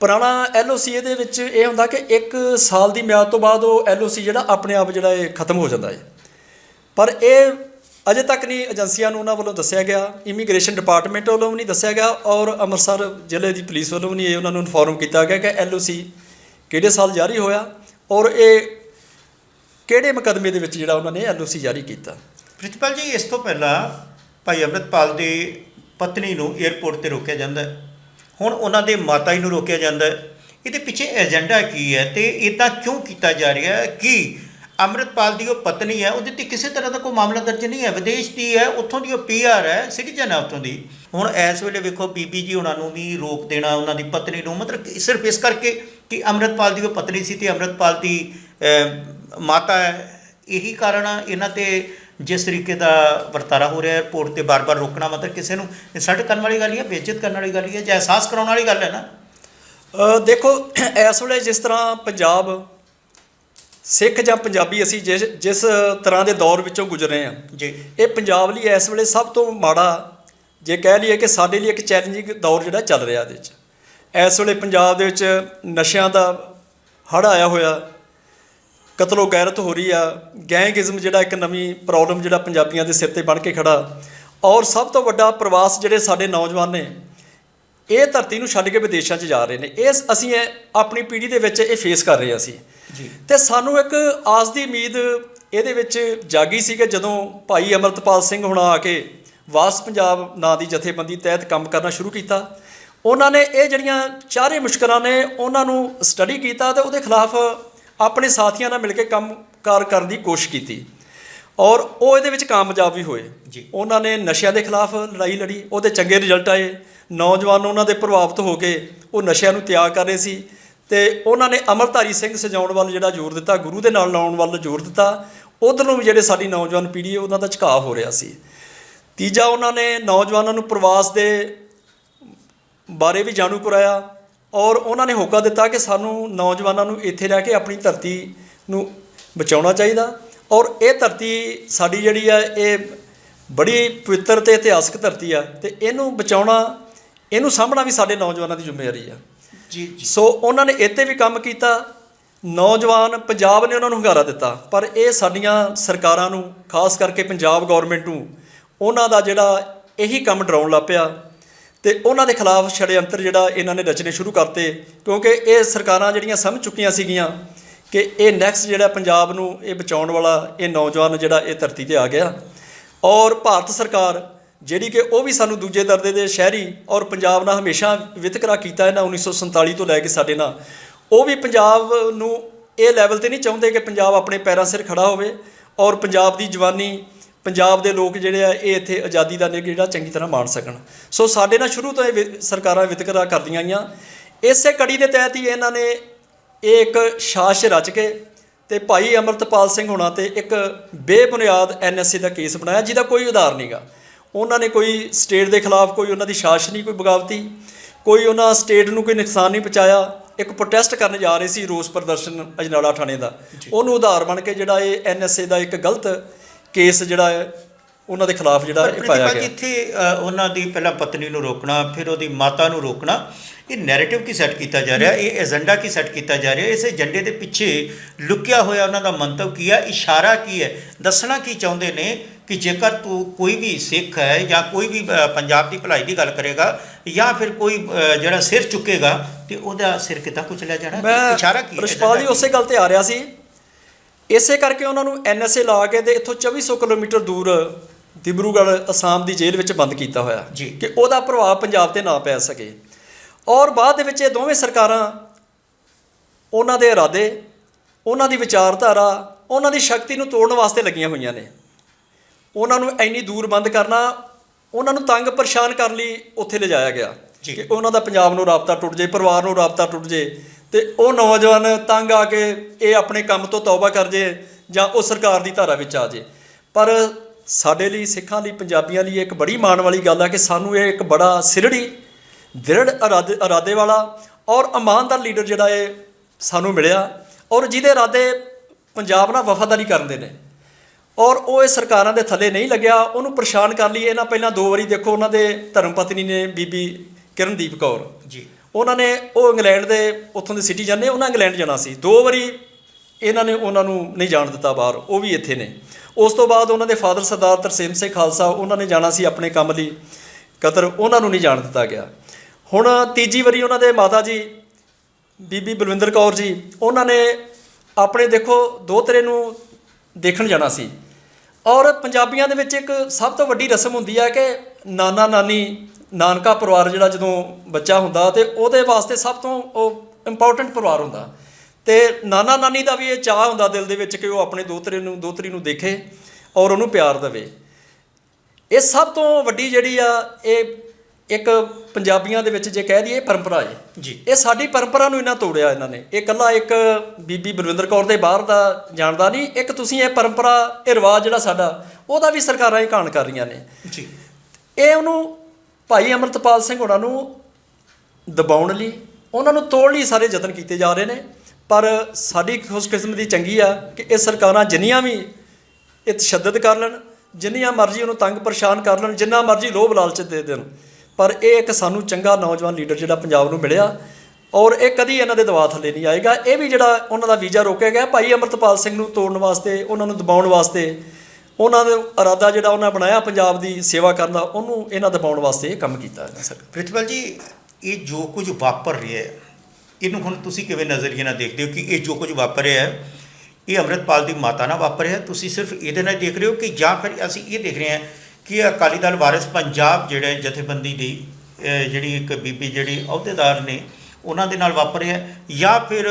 ਪੁਰਾਣਾ ਐਲਓਸੀ ਇਹਦੇ ਵਿੱਚ ਇਹ ਹੁੰਦਾ ਕਿ 1 ਸਾਲ ਦੀ ਮਿਆਦ ਤੋਂ ਬਾਅਦ ਉਹ ਐਲਓਸੀ ਜਿਹੜਾ ਆਪਣੇ ਆਪ ਜਿਹੜਾ ਇਹ ਖਤਮ ਹੋ ਜਾਂਦਾ ਹੈ। ਪਰ ਇਹ ਅਜੇ ਤੱਕ ਨਹੀਂ ਏਜੰਸੀਆਂ ਨੂੰ ਉਹਨਾਂ ਵੱਲੋਂ ਦੱਸਿਆ ਗਿਆ, ਇਮੀਗ੍ਰੇਸ਼ਨ ਡਿਪਾਰਟਮੈਂਟ ਵੱਲੋਂ ਵੀ ਨਹੀਂ ਦੱਸਿਆ ਗਿਆ ਔਰ ਅੰਮ੍ਰਿਤਸਰ ਜ਼ਿਲ੍ਹੇ ਦੀ ਪੁਲਿਸ ਵੱਲੋਂ ਵੀ ਨਹੀਂ ਇਹ ਉਹਨਾਂ ਨੂੰ ਇਨਫੋਰਮ ਕੀਤਾ ਗਿਆ ਕਿ ਐਲਓਸੀ ਕਿਹੜੇ ਸਾਲ ਜਾਰੀ ਹੋਇਆ ਔਰ ਇਹ ਕਿਹੜੇ ਮੁਕੱਦਮੇ ਦੇ ਵਿੱਚ ਜਿਹੜਾ ਉਹਨਾਂ ਨੇ ਐਲਓਸੀ ਜਾਰੀ ਕੀਤਾ। ਪ੍ਰਿਤਪਾਲ ਜੀ, ਇਸ ਤੋਂ ਪਹਿਲਾਂ ਭਾਈ ਅੰਮ੍ਰਿਤਪਾਲ ਦੀ ਪਤਨੀ ਨੂੰ 에ਅਰਪੋਰਟ ਤੇ ਰੋਕਿਆ ਜਾਂਦਾ ਹੈ। ਹੁਣ ਉਹਨਾਂ ਦੇ ਮਾਤਾ ਜੀ ਨੂੰ ਰੋਕਿਆ ਜਾਂਦਾ ਹੈ। ਇਹਦੇ ਪਿੱਛੇ ਏਜੰਡਾ ਕੀ ਹੈ ਤੇ ਇਦਾਂ ਕਿਉਂ ਕੀਤਾ ਜਾ ਰਿਹਾ ਹੈ ਕਿ ਅੰਮ੍ਰਿਤਪਾਲ ਦੀ ਉਹ ਪਤਨੀ ਹੈ, ਉਹਦੇ ਤੇ ਕਿਸੇ ਤਰ੍ਹਾਂ ਦਾ ਕੋਈ ਮਾਮਲਾ ਦਰਜ ਨਹੀਂ ਹੈ। ਵਿਦੇਸ਼ ਦੀ ਹੈ, ਉੱਥੋਂ ਦੀ ਉਹ ਪੀਆਰ ਹੈ ਸਿਟੀਜ਼ਨ ਹੈ ਉੱਥੋਂ ਦੀ। ਹੁਣ ਇਸ ਵੇਲੇ ਵੇਖੋ ਬੀਬੀ ਜੀ ਉਹਨਾਂ ਨੂੰ ਵੀ ਰੋਕ ਦੇਣਾ, ਉਹਨਾਂ ਦੀ ਪਤਨੀ ਨੂੰ, ਮਤਲਬ ਸਿਰਫ ਇਸ ਕਰਕੇ ਕਿ ਅੰਮ੍ਰਿਤਪਾਲ ਦੀ ਉਹ ਪਤਨੀ ਸੀ ਤੇ ਅੰਮ੍ਰਿਤਪਾਲ ਦੀ ਮਾਤਾ ਹੈ। ਇਹੀ ਕਾਰਨ ਇਹਨਾਂ ਤੇ ਜਿਸ ਤਰੀਕੇ ਦਾ ਵਰਤਾਰਾ ਹੋ ਰਿਹਾ 에ਅਰਪੋਰਟ ਤੇ ਬਾਰ-ਬਾਰ ਰੋਕਣਾ ਮਤਲਬ ਕਿਸੇ ਨੂੰ ਇਨਸਲਟ ਕਰਨ ਵਾਲੀ ਗੱਲ ਹੀ ਹੈ ਬੇਇੱਜ਼ਤ ਕਰਨ ਵਾਲੀ ਗੱਲ ਹੀ ਹੈ ਜਾਂ ਅਹਿਸਾਸ ਕਰਾਉਣ ਵਾਲੀ ਗੱਲ ਹੈ ਨਾ? ਦੇਖੋ ਇਸ ਵੇਲੇ ਜਿਸ ਤਰ੍ਹਾਂ ਪੰਜਾਬ ਸਿੱਖ ਜਾਂ ਪੰਜਾਬੀ ਅਸੀਂ ਜਿਸ ਜਿਸ ਤਰ੍ਹਾਂ ਦੇ ਦੌਰ ਵਿੱਚੋਂ ਗੁਜ਼ਰ ਰਹੇ ਹਾਂ ਜੀ। ਇਹ ਪੰਜਾਬ ਲਈ ਇਸ ਵੇਲੇ ਸਭ ਤੋਂ ਮਾੜਾ ਜੇ ਕਹਿ ਲਈਏ ਕਿ ਸਾਡੇ ਲਈ ਇੱਕ ਚੈਲੰਜਿੰਗ ਦੌਰ ਜਿਹੜਾ ਚੱਲ ਰਿਹਾ ਇਹਦੇ ਵਿੱਚ। ਇਸ ਵੇਲੇ ਪੰਜਾਬ ਦੇ ਵਿੱਚ ਨਸ਼ਿਆਂ ਦਾ ਹੜ੍ਹ ਆਇਆ ਹੋਇਆ ਕਤਲੋ ਗੈਰਤ ਹੋ ਰਹੀ ਆ ਗੈਂਗਿਜ਼ਮ ਜਿਹੜਾ ਇੱਕ ਨਵੀਂ ਪ੍ਰੋਬਲਮ ਜਿਹੜਾ ਪੰਜਾਬੀਆਂ ਦੇ ਸਿਰ ਤੇ ਬਣ ਕੇ ਖੜਾ। ਔਰ ਸਭ ਤੋਂ ਵੱਡਾ ਪ੍ਰਵਾਸ ਜਿਹੜੇ ਸਾਡੇ ਨੌਜਵਾਨ ਨੇ ਇਹ ਧਰਤੀ ਨੂੰ ਛੱਡ ਕੇ ਵਿਦੇਸ਼ਾਂ 'ਚ ਜਾ ਰਹੇ ਨੇ। ਇਹ ਅਸੀਂ ਆਪਣੀ ਪੀੜ੍ਹੀ ਦੇ ਵਿੱਚ ਇਹ ਫੇਸ ਕਰ ਰਹੇ ਅਸੀਂ। ਜੀ। ਤੇ ਸਾਨੂੰ ਇੱਕ ਆਸ ਦੀ ਉਮੀਦ ਇਹਦੇ ਵਿੱਚ ਜਾਗੀ ਸੀ ਕਿ ਜਦੋਂ ਭਾਈ ਅਮਰਤਪਾਲ ਸਿੰਘ ਹੁਣਾ ਆ ਕੇ ਵਾਸ ਪੰਜਾਬ ਨਾਂ ਦੀ ਜਥੇਬੰਦੀ ਤਹਿਤ ਕੰਮ ਕਰਨਾ ਸ਼ੁਰੂ ਕੀਤਾ ਉਹਨਾਂ ਨੇ ਇਹ ਜਿਹੜੀਆਂ ਚਾਰੇ ਮੁਸ਼ਕਲਾਂ ਨੇ ਉਹਨਾਂ ਨੂੰ ਸਟੱਡੀ ਕੀਤਾ ਤੇ ਉਹਦੇ ਖਿਲਾਫ ਆਪਣੇ ਸਾਥੀਆਂ ਨਾਲ ਮਿਲ ਕੇ ਕੰਮ ਕਾਰ ਕਰਨ ਦੀ ਕੋਸ਼ਿਸ਼ ਕੀਤੀ। ਔਰ ਉਹ ਇਹਦੇ ਵਿੱਚ ਕਾਮਯਾਬ ਵੀ ਹੋਏ। ਜੀ। ਉਹਨਾਂ ਨੇ ਨਸ਼ਿਆਂ ਦੇ ਖਿਲਾਫ ਲੜਾਈ ਲੜੀ ਉਹਦੇ ਚੰਗੇ ਰਿਜ਼ਲਟ ਆਏ। ਨੌਜਵਾਨ ਉਹਨਾਂ ਦੇ ਪ੍ਰਭਾਵਿਤ ਹੋ ਕੇ ਉਹ ਨਸ਼ਿਆਂ ਨੂੰ ਤਿਆਗ ਕਰ ਰਹੇ ਸੀ ਤੇ ਉਹਨਾਂ ਨੇ ਅਮਰਧਾਰੀ ਸਿੰਘ ਸਜਾਉਣ ਵੱਲ ਜਿਹੜਾ ਜ਼ੋਰ ਦਿੱਤਾ ਗੁਰੂ ਦੇ ਨਾਲ ਲਾਉਣ ਵੱਲ ਜ਼ੋਰ ਦਿੱਤਾ ਉਧਰ ਨੂੰ ਵੀ ਜਿਹੜੇ ਸਾਡੀ ਨੌਜਵਾਨ ਪੀੜ੍ਹੀ ਹੈ ਉਹਨਾਂ ਦਾ ਝੁਕਾਅ ਹੋ ਰਿਹਾ ਸੀ। ਤੀਜਾ ਉਹਨਾਂ ਨੇ ਨੌਜਵਾਨਾਂ ਨੂੰ ਪ੍ਰਵਾਸ ਦੇ ਬਾਰੇ ਵੀ ਜਾਣੂ ਕਰਾਇਆ। ਔਰ ਉਹਨਾਂ ਨੇ ਹੋਕਾ ਦਿੱਤਾ ਕਿ ਸਾਨੂੰ ਨੌਜਵਾਨਾਂ ਨੂੰ ਇੱਥੇ ਰਹਿ ਕੇ ਆਪਣੀ ਧਰਤੀ ਨੂੰ ਬਚਾਉਣਾ ਚਾਹੀਦਾ। ਔਰ ਇਹ ਧਰਤੀ ਸਾਡੀ ਜਿਹੜੀ ਹੈ ਇਹ ਬੜੀ ਪਵਿੱਤਰ ਤੇ ਇਤਿਹਾਸਕ ਧਰਤੀ ਆ ਤੇ ਇਹਨੂੰ ਬਚਾਉਣਾ ਇਹਨੂੰ ਸਾਂਭਣਾ ਵੀ ਸਾਡੇ ਨੌਜਵਾਨਾਂ ਦੀ ਜ਼ਿੰਮੇਵਾਰੀ ਆ। ਜੀ ਜੀ। ਸੋ ਉਹਨਾਂ ਨੇ ਇੱਥੇ ਵੀ ਕੰਮ ਕੀਤਾ ਨੌਜਵਾਨ ਪੰਜਾਬ ਨੇ ਉਹਨਾਂ ਨੂੰ ਹੰਗਾਰਾ ਦਿੱਤਾ ਪਰ ਇਹ ਸਾਡੀਆਂ ਸਰਕਾਰਾਂ ਨੂੰ ਖਾਸ ਕਰਕੇ ਪੰਜਾਬ ਗਵਰਨਮੈਂਟ ਨੂੰ ਉਹਨਾਂ ਦਾ ਜਿਹੜਾ ਇਹੀ ਕੰਮ ਡਰਾਉਣ ਲੱਗ ਪਿਆ। ਤੇ ਉਹਨਾਂ ਦੇ ਖਿਲਾਫ ਛੜਯੰਤਰ ਜਿਹੜਾ ਇਹਨਾਂ ਨੇ ਰਚਨੇ ਸ਼ੁਰੂ ਕਰਤੇ, ਕਿਉਂਕਿ ਇਹ ਸਰਕਾਰਾਂ ਜਿਹੜੀਆਂ ਸਮਝ ਚੁੱਕੀਆਂ ਸੀਗੀਆਂ ਕਿ ਇਹ ਨੈਕਸਟ ਜਿਹੜਾ ਪੰਜਾਬ ਨੂੰ ਇਹ ਬਚਾਉਣ ਵਾਲਾ ਇਹ ਨੌਜਵਾਨ ਜਿਹੜਾ ਇਹ ਧਰਤੀ ਤੇ ਆ ਗਿਆ। ਔਰ ਭਾਰਤ ਸਰਕਾਰ ਜਿਹੜੀ ਕਿ ਉਹ ਵੀ ਸਾਨੂੰ ਦੂਜੇ ਦਰਦੇ ਦੇ ਸ਼ਹਿਰੀ ਔਰ ਪੰਜਾਬ ਨਾਲ ਹਮੇਸ਼ਾ ਵਿਤਕਰਾ ਕੀਤਾ ਇਹਨਾਂ 1947 ਤੋਂ ਲੈ ਕੇ ਸਾਡੇ ਨਾਲ, ਉਹ ਵੀ ਪੰਜਾਬ ਨੂੰ ਇਹ ਲੈਵਲ ਤੇ ਨਹੀਂ ਚਾਹੁੰਦੇ ਕਿ ਪੰਜਾਬ ਆਪਣੇ ਪੈਰਾਂ ਸਿਰ ਖੜਾ ਹੋਵੇ ਔਰ ਪੰਜਾਬ ਦੀ ਜਵਾਨੀ ਪੰਜਾਬ ਦੇ ਲੋਕ ਜਿਹੜੇ ਆ ਇਹ ਇੱਥੇ ਆਜ਼ਾਦੀ ਦਾ ਨਿੱਘ ਜਿਹੜਾ ਚੰਗੀ ਤਰ੍ਹਾਂ ਮਾਣ ਸਕਣ। ਸੋ ਸਾਡੇ ਨਾਲ ਸ਼ੁਰੂ ਤੋਂ ਇਹ ਸਰਕਾਰਾਂ ਵਿਤਕਰਾ ਕਰਦੀਆਂ ਆਈਆਂ। ਇਸੇ ਕੜੀ ਦੇ ਤਹਿਤ ਹੀ ਇਹਨਾਂ ਨੇ ਇਹ ਇੱਕ ਸਾਜ਼ਿਸ਼ ਰਚ ਕੇ ਤੇ ਭਾਈ ਅਮਰਤਪਾਲ ਸਿੰਘ ਹੋਣਾ ਤੇ ਇੱਕ ਬੇਬੁਨਿਆਦ ਐਨਐਸਏ ਦਾ ਕੇਸ ਬਣਾਇਆ ਜਿਹਦਾ ਕੋਈ ਉਧਾਰ ਨਹੀਂਗਾ ਉਹਨਾਂ ਨੇ ਕੋਈ ਸਟੇਟ ਦੇ ਖਿਲਾਫ ਕੋਈ ਉਹਨਾਂ ਦੀ ਸਾਜ਼ਿਸ਼ ਨਹੀਂ ਕੋਈ ਬਗਾਵਤੀ ਕੋਈ ਉਹਨਾਂ ਸਟੇਟ ਨੂੰ ਕੋਈ ਨੁਕਸਾਨ ਨਹੀਂ ਪਹੁੰਚਾਇਆ। ਇੱਕ ਪ੍ਰੋਟੈਸਟ ਕਰਨ ਜਾ ਰਹੇ ਸੀ ਰੋਸ ਪ੍ਰਦਰਸ਼ਨ ਅਜਨਾਲਾ ਥਾਣੇ ਦਾ। ਉਹਨੂੰ ਉਧਾਰ ਬਣ ਕੇ ਜਿਹੜਾ ਇਹ ਐਨਐਸਏ ਦਾ ਇੱਕ ਗਲਤ ਕੇਸ ਜਿਹੜਾ ਹੈ ਉਹਨਾਂ ਦੇ ਖਿਲਾਫ ਜਿਹੜਾ ਇਹ ਪਾਇਆ ਗਿਆ। ਇੱਥੇ ਅ, ਉਹਨਾਂ ਦੀ ਪਹਿਲਾਂ ਪਤਨੀ ਨੂੰ ਰੋਕਣਾ ਫਿਰ ਉਹਦੀ ਮਾਤਾ ਨੂੰ ਰੋਕਣਾ ਇਹ ਨੈਰੇਟਿਵ ਕੀ ਸੈੱਟ ਕੀਤਾ ਜਾ ਰਿਹਾ? ਇਹ ਏਜੰਡਾ ਕੀ ਸੈੱਟ ਕੀਤਾ ਜਾ ਰਿਹਾ? ਇਸ ਏਜੰਡੇ ਦੇ ਪਿੱਛੇ ਲੁਕਿਆ ਹੋਇਆ ਉਹਨਾਂ ਦਾ ਮੰਤਵ ਕੀ ਹੈ? ਇਸ਼ਾਰਾ ਕੀ ਹੈ? ਦੱਸਣਾ ਕੀ ਚਾਹੁੰਦੇ ਨੇ ਕਿ ਜੇਕਰ ਤੂੰ ਕੋਈ ਵੀ ਸਿੱਖ ਹੈ ਜਾਂ ਕੋਈ ਵੀ ਪੰਜਾਬ ਦੀ ਭਲਾਈ ਦੀ ਗੱਲ ਕਰੇਗਾ ਜਾਂ ਫਿਰ ਕੋਈ ਜਿਹੜਾ ਸਿਰ ਚੁੱਕੇਗਾ ਤੇ ਉਹਦਾ ਸਿਰ ਕਿੱਦਾਂ ਕੁਚਲਿਆ ਜਾਣਾ? ਇਸ਼ਾਰਾ ਕੀ ਹੈ? ਰਿਸ਼ਪਾਲ ਜੀ ਉਸੇ ਗੱਲ ਤੇ ਆ ਰਿਹਾ ਸੀ ਇਸੇ ਕਰਕੇ ਉਹਨਾਂ ਨੂੰ ਐਨਐਸਏ ਲਾ ਕੇ ਤੇ ਇੱਥੋਂ 2400 ਕਿਲੋਮੀਟਰ ਦੂਰ ਦਿਬਰੂਗੜ੍ਹ ਅਸਾਮ ਦੀ ਜੇਲ੍ਹ ਵਿੱਚ ਬੰਦ ਕੀਤਾ ਹੋਇਆ। ਕਿ ਉਹਦਾ ਪ੍ਰਭਾਵ ਪੰਜਾਬ ਤੇ ਨਾ ਪੈ ਸਕੇ ਔਰ ਬਾਅਦ ਦੇ ਵਿੱਚ ਇਹ ਦੋਵੇਂ ਸਰਕਾਰਾਂ ਉਹਨਾਂ ਦੇ ਇਰਾਦੇ ਉਹਨਾਂ ਦੀ ਵਿਚਾਰਧਾਰਾ ਉਹਨਾਂ ਦੀ ਸ਼ਕਤੀ ਨੂੰ ਤੋੜਨ ਵਾਸਤੇ ਲੱਗੀਆਂ ਹੋਈਆਂ ਨੇ ਉਹਨਾਂ ਨੂੰ ਇੰਨੀ ਦੂਰ ਬੰਦ ਕਰਨਾ ਉਹਨਾਂ ਨੂੰ ਤੰਗ ਪਰੇਸ਼ਾਨ ਕਰਨ ਲਈ ਉੱਥੇ ਲਿਜਾਇਆ ਗਿਆ। ਕਿ ਉਹਨਾਂ ਦਾ ਪੰਜਾਬ ਨੂੰ ਰਾਬਤਾ ਟੁੱਟ ਜੇ ਪਰਿਵਾਰ ਨੂੰ ਰਾਬਤਾ ਟੁੱਟ ਜੇ ਤੇ ਉਹ ਨੌਜਵਾਨ ਤੰਗ ਆ ਕੇ ਇਹ ਆਪਣੇ ਕੰਮ ਤੋਂ ਤੌਬਾ ਕਰ ਜੇ ਜਾਂ ਉਹ ਸਰਕਾਰ ਦੀ ਧਾਰਾ ਵਿੱਚ ਆ ਜੇ। ਪਰ ਸਾਡੇ ਲਈ, ਸਿੱਖਾਂ ਲਈ, ਪੰਜਾਬੀਆਂ ਲਈ ਇੱਕ ਬੜੀ ਮਾਣ ਵਾਲੀ ਗੱਲ ਆ ਕਿ ਸਾਨੂੰ ਇਹ ਇੱਕ ਬੜਾ ਸਿਰੜੀ, ਦ੍ਰਿੜ ਇਰਾਦੇ ਇਰਾਦੇ ਵਾਲਾ ਔਰ ਇਮਾਨਦਾਰ ਲੀਡਰ ਜਿਹੜਾ ਇਹ ਸਾਨੂੰ ਮਿਲਿਆ ਔਰ ਜਿਹਦੇ ਇਰਾਦੇ ਪੰਜਾਬ ਨਾਲ ਵਫਾਦਾਰੀ ਕਰਨ ਦੇ ਨੇ। ਔਰ ਉਹ ਇਹ ਸਰਕਾਰਾਂ ਦੇ ਥੱਲੇ ਨਹੀਂ ਲੱਗਿਆ, ਉਹਨੂੰ ਪਰੇਸ਼ਾਨ ਕਰ ਲਈ ਇਹਨਾਂ ਪਹਿਲਾਂ ਦੋ ਵਾਰੀ ਦੇਖੋ ਉਹਨਾਂ ਦੇ ਧਰਮ ਪਤਨੀ ਨੇ ਬੀਬੀ ਕਿਰਨਦੀਪ ਕੌਰ। ਜੀ। ਉਹਨਾਂ ਨੇ, ਉਹ ਇੰਗਲੈਂਡ ਦੇ ਉੱਥੋਂ ਦੇ ਸਿਟੀਜ਼ਨ ਨੇ ਉਹਨਾਂ ਇੰਗਲੈਂਡ ਜਾਣਾ ਸੀ। ਦੋ ਵਾਰੀ ਇਹਨਾਂ ਨੇ ਉਹਨਾਂ ਨੂੰ ਨਹੀਂ ਜਾਣ ਦਿੱਤਾ ਬਾਹਰ, ਉਹ ਵੀ ਇੱਥੇ ਨੇ। ਉਸ ਤੋਂ ਬਾਅਦ ਉਹਨਾਂ ਦੇ ਫਾਦਰ ਸਰਦਾਰ ਤਰਸੇਮ ਸਿੰਘ ਖਾਲਸਾ, ਉਹਨਾਂ ਨੇ ਜਾਣਾ ਸੀ ਆਪਣੇ ਕੰਮ ਲਈ। ਕਤਰ ਉਹਨਾਂ ਨੂੰ ਨਹੀਂ ਜਾਣ ਦਿੱਤਾ ਗਿਆ। ਹੁਣ ਤੀਜੀ ਵਾਰੀ ਉਹਨਾਂ ਦੇ ਮਾਤਾ ਜੀ, ਬੀਬੀ ਬਲਵਿੰਦਰ ਕੌਰ ਜੀ, ਉਹਨਾਂ ਨੇ ਆਪਣੇ ਦੇਖੋ, ਦੋਤਰੇ ਨੂੰ ਦੇਖਣ ਜਾਣਾ ਸੀ। ਔਰ ਪੰਜਾਬੀਆਂ ਦੇ ਵਿੱਚ ਇੱਕ ਸਭ ਤੋਂ ਵੱਡੀ ਰਸਮ ਹੁੰਦੀ ਹੈ ਕਿ ਨਾਨਾ ਨਾਨੀ ਨਾਨਕਾ ਪਰਿਵਾਰ ਜਿਹੜਾ ਜਦੋਂ ਬੱਚਾ ਹੁੰਦਾ ਤੇ ਉਹਦੇ ਵਾਸਤੇ ਸਭ ਤੋਂ ਉਹ ਇੰਪੋਰਟੈਂਟ ਪਰਿਵਾਰ ਹੁੰਦਾ। ਤੇ ਨਾਨਾ ਨਾਨੀ ਦਾ ਵੀ ਇਹ ਚਾਹ ਹੁੰਦਾ ਦਿਲ ਦੇ ਵਿੱਚ ਕਿ ਉਹ ਆਪਣੇ ਦੋਤਰੇ ਨੂੰ ਦੋਤਰੀ ਨੂੰ ਦੇਖੇ ਔਰ ਉਹਨੂੰ ਪਿਆਰ ਦੇਵੇ। ਇਹ ਸਭ ਤੋਂ ਵੱਡੀ ਜਿਹੜੀ ਆ ਇਹ ਇੱਕ ਪੰਜਾਬੀਆਂ ਦੇ ਵਿੱਚ ਜੇ ਕਹਿ ਦਈਏ ਪਰੰਪਰਾ ਹੈ। ਜੀ। ਇਹ ਸਾਡੀ ਪਰੰਪਰਾ ਨੂੰ ਇਹਨਾਂ ਤੋੜਿਆ ਇਹਨਾਂ ਨੇ। ਇਹ ਕੱਲਾ ਇੱਕ ਬੀਬੀ ਬਲਵਿੰਦਰ ਕੌਰ ਦੇ ਬਾਹਰ ਦਾ ਜਾਣਦਾ ਨਹੀਂ ਇੱਕ ਤੁਸੀਂ ਇਹ ਪਰੰਪਰਾ ਇਹ ਰਿਵਾਜ ਜਿਹੜਾ ਸਾਡਾ ਉਹਦਾ ਵੀ ਸਰਕਾਰਾਂ ਹੀ ਕਾਣ ਕਰ ਰਹੀਆਂ ਨੇ। ਜੀ। ਇਹ ਉਹਨੂੰ ਭਾਈ ਅਮਰਤਪਾਲ ਸਿੰਘ ਉਹਨਾਂ ਨੂੰ ਦਬਾਉਣ ਲਈ, ਉਹਨਾਂ ਨੂੰ ਤੋੜਨ ਲਈ ਸਾਰੇ ਯਤਨ ਕੀਤੇ ਜਾ ਰਹੇ ਨੇ, ਪਰ ਸਾਡੀ ਖੁਸ਼ਕਿਸਮਤੀ ਚੰਗੀ ਆ ਕਿ ਇਹ ਸਰਕਾਰਾਂ ਜਿੰਨੀਆਂ ਵੀ ਇਹ ਤਸ਼ੱਦਦ ਕਰ ਲੈਣ, ਜਿੰਨੀਆਂ ਮਰਜ਼ੀ ਉਹਨੂੰ ਤੰਗ ਪਰੇਸ਼ਾਨ ਕਰ ਲੈਣ, ਜਿੰਨਾ ਮਰਜ਼ੀ ਲੋਭ ਲਾਲਚ ਦੇ ਦੇਣ, ਪਰ ਇਹ ਇੱਕ ਸਾਨੂੰ ਚੰਗਾ ਨੌਜਵਾਨ ਲੀਡਰ ਜਿਹੜਾ ਪੰਜਾਬ ਨੂੰ ਮਿਲਿਆ, ਔਰ ਇਹ ਕਦੀ ਇਹਨਾਂ ਦੇ ਦਬਾਅ ਥੱਲੇ ਨਹੀਂ ਆਏਗਾ। ਇਹ ਵੀ ਜਿਹੜਾ ਉਹਨਾਂ ਦਾ ਵੀਜ਼ਾ ਰੋਕਿਆ ਗਿਆ, ਭਾਈ ਅਮਰਤਪਾਲ ਸਿੰਘ ਨੂੰ ਤੋੜਨ ਵਾਸਤੇ, ਉਹਨਾਂ ਨੂੰ ਦਬਾਉਣ ਵਾਸਤੇ ਉਹਨਾਂ ਦਾ ਇਰਾਦਾ ਜਿਹੜਾ ਉਹਨਾਂ ਬਣਾਇਆ ਪੰਜਾਬ ਦੀ ਸੇਵਾ ਕਰਨ ਦਾ, ਉਹਨੂੰ ਇਹਨਾਂ ਦਬਾਉਣ ਵਾਸਤੇ ਇਹ ਕੰਮ ਕੀਤਾ ਇਹਨਾਂ ਸਰ। ਪ੍ਰਿਤਪਾਲ ਜੀ, ਇਹ ਜੋ ਕੁਝ ਵਾਪਰ ਰਿਹਾ ਹੈ, ਇਹਨੂੰ ਹੁਣ ਤੁਸੀਂ ਕਿਵੇਂ ਨਜ਼ਰੀਏ ਨਾਲ ਦੇਖਦੇ ਹੋ ਕਿ ਇਹ ਜੋ ਕੁਝ ਵਾਪਰ ਰਿਹਾ ਹੈ, ਇਹ ਅੰਮ੍ਰਿਤਪਾਲ ਦੀ ਮਾਤਾ ਨਾਲ ਵਾਪਰ ਰਿਹਾ ਤੁਸੀਂ ਸਿਰਫ ਇਹਦੇ ਨਾਲ ਦੇਖ ਰਹੇ ਹੋ ਕਿ ਜਾਂ ਫਿਰ ਅਸੀਂ ਇਹ ਦੇਖ ਰਹੇ ਹਾਂ ਕਿ ਅਕਾਲੀ ਦਲ ਵਾਰਿਸ ਪੰਜਾਬ ਜਿਹੜੇ ਜਥੇਬੰਦੀ ਦੀ ਜਿਹੜੀ ਇੱਕ ਬੀਬੀ ਜਿਹੜੀ ਅਹੁਦੇਦਾਰ ਨੇ, ਉਹਨਾਂ ਦੇ ਨਾਲ ਵਾਪਰ ਰਿਹਾ ਜਾਂ ਫਿਰ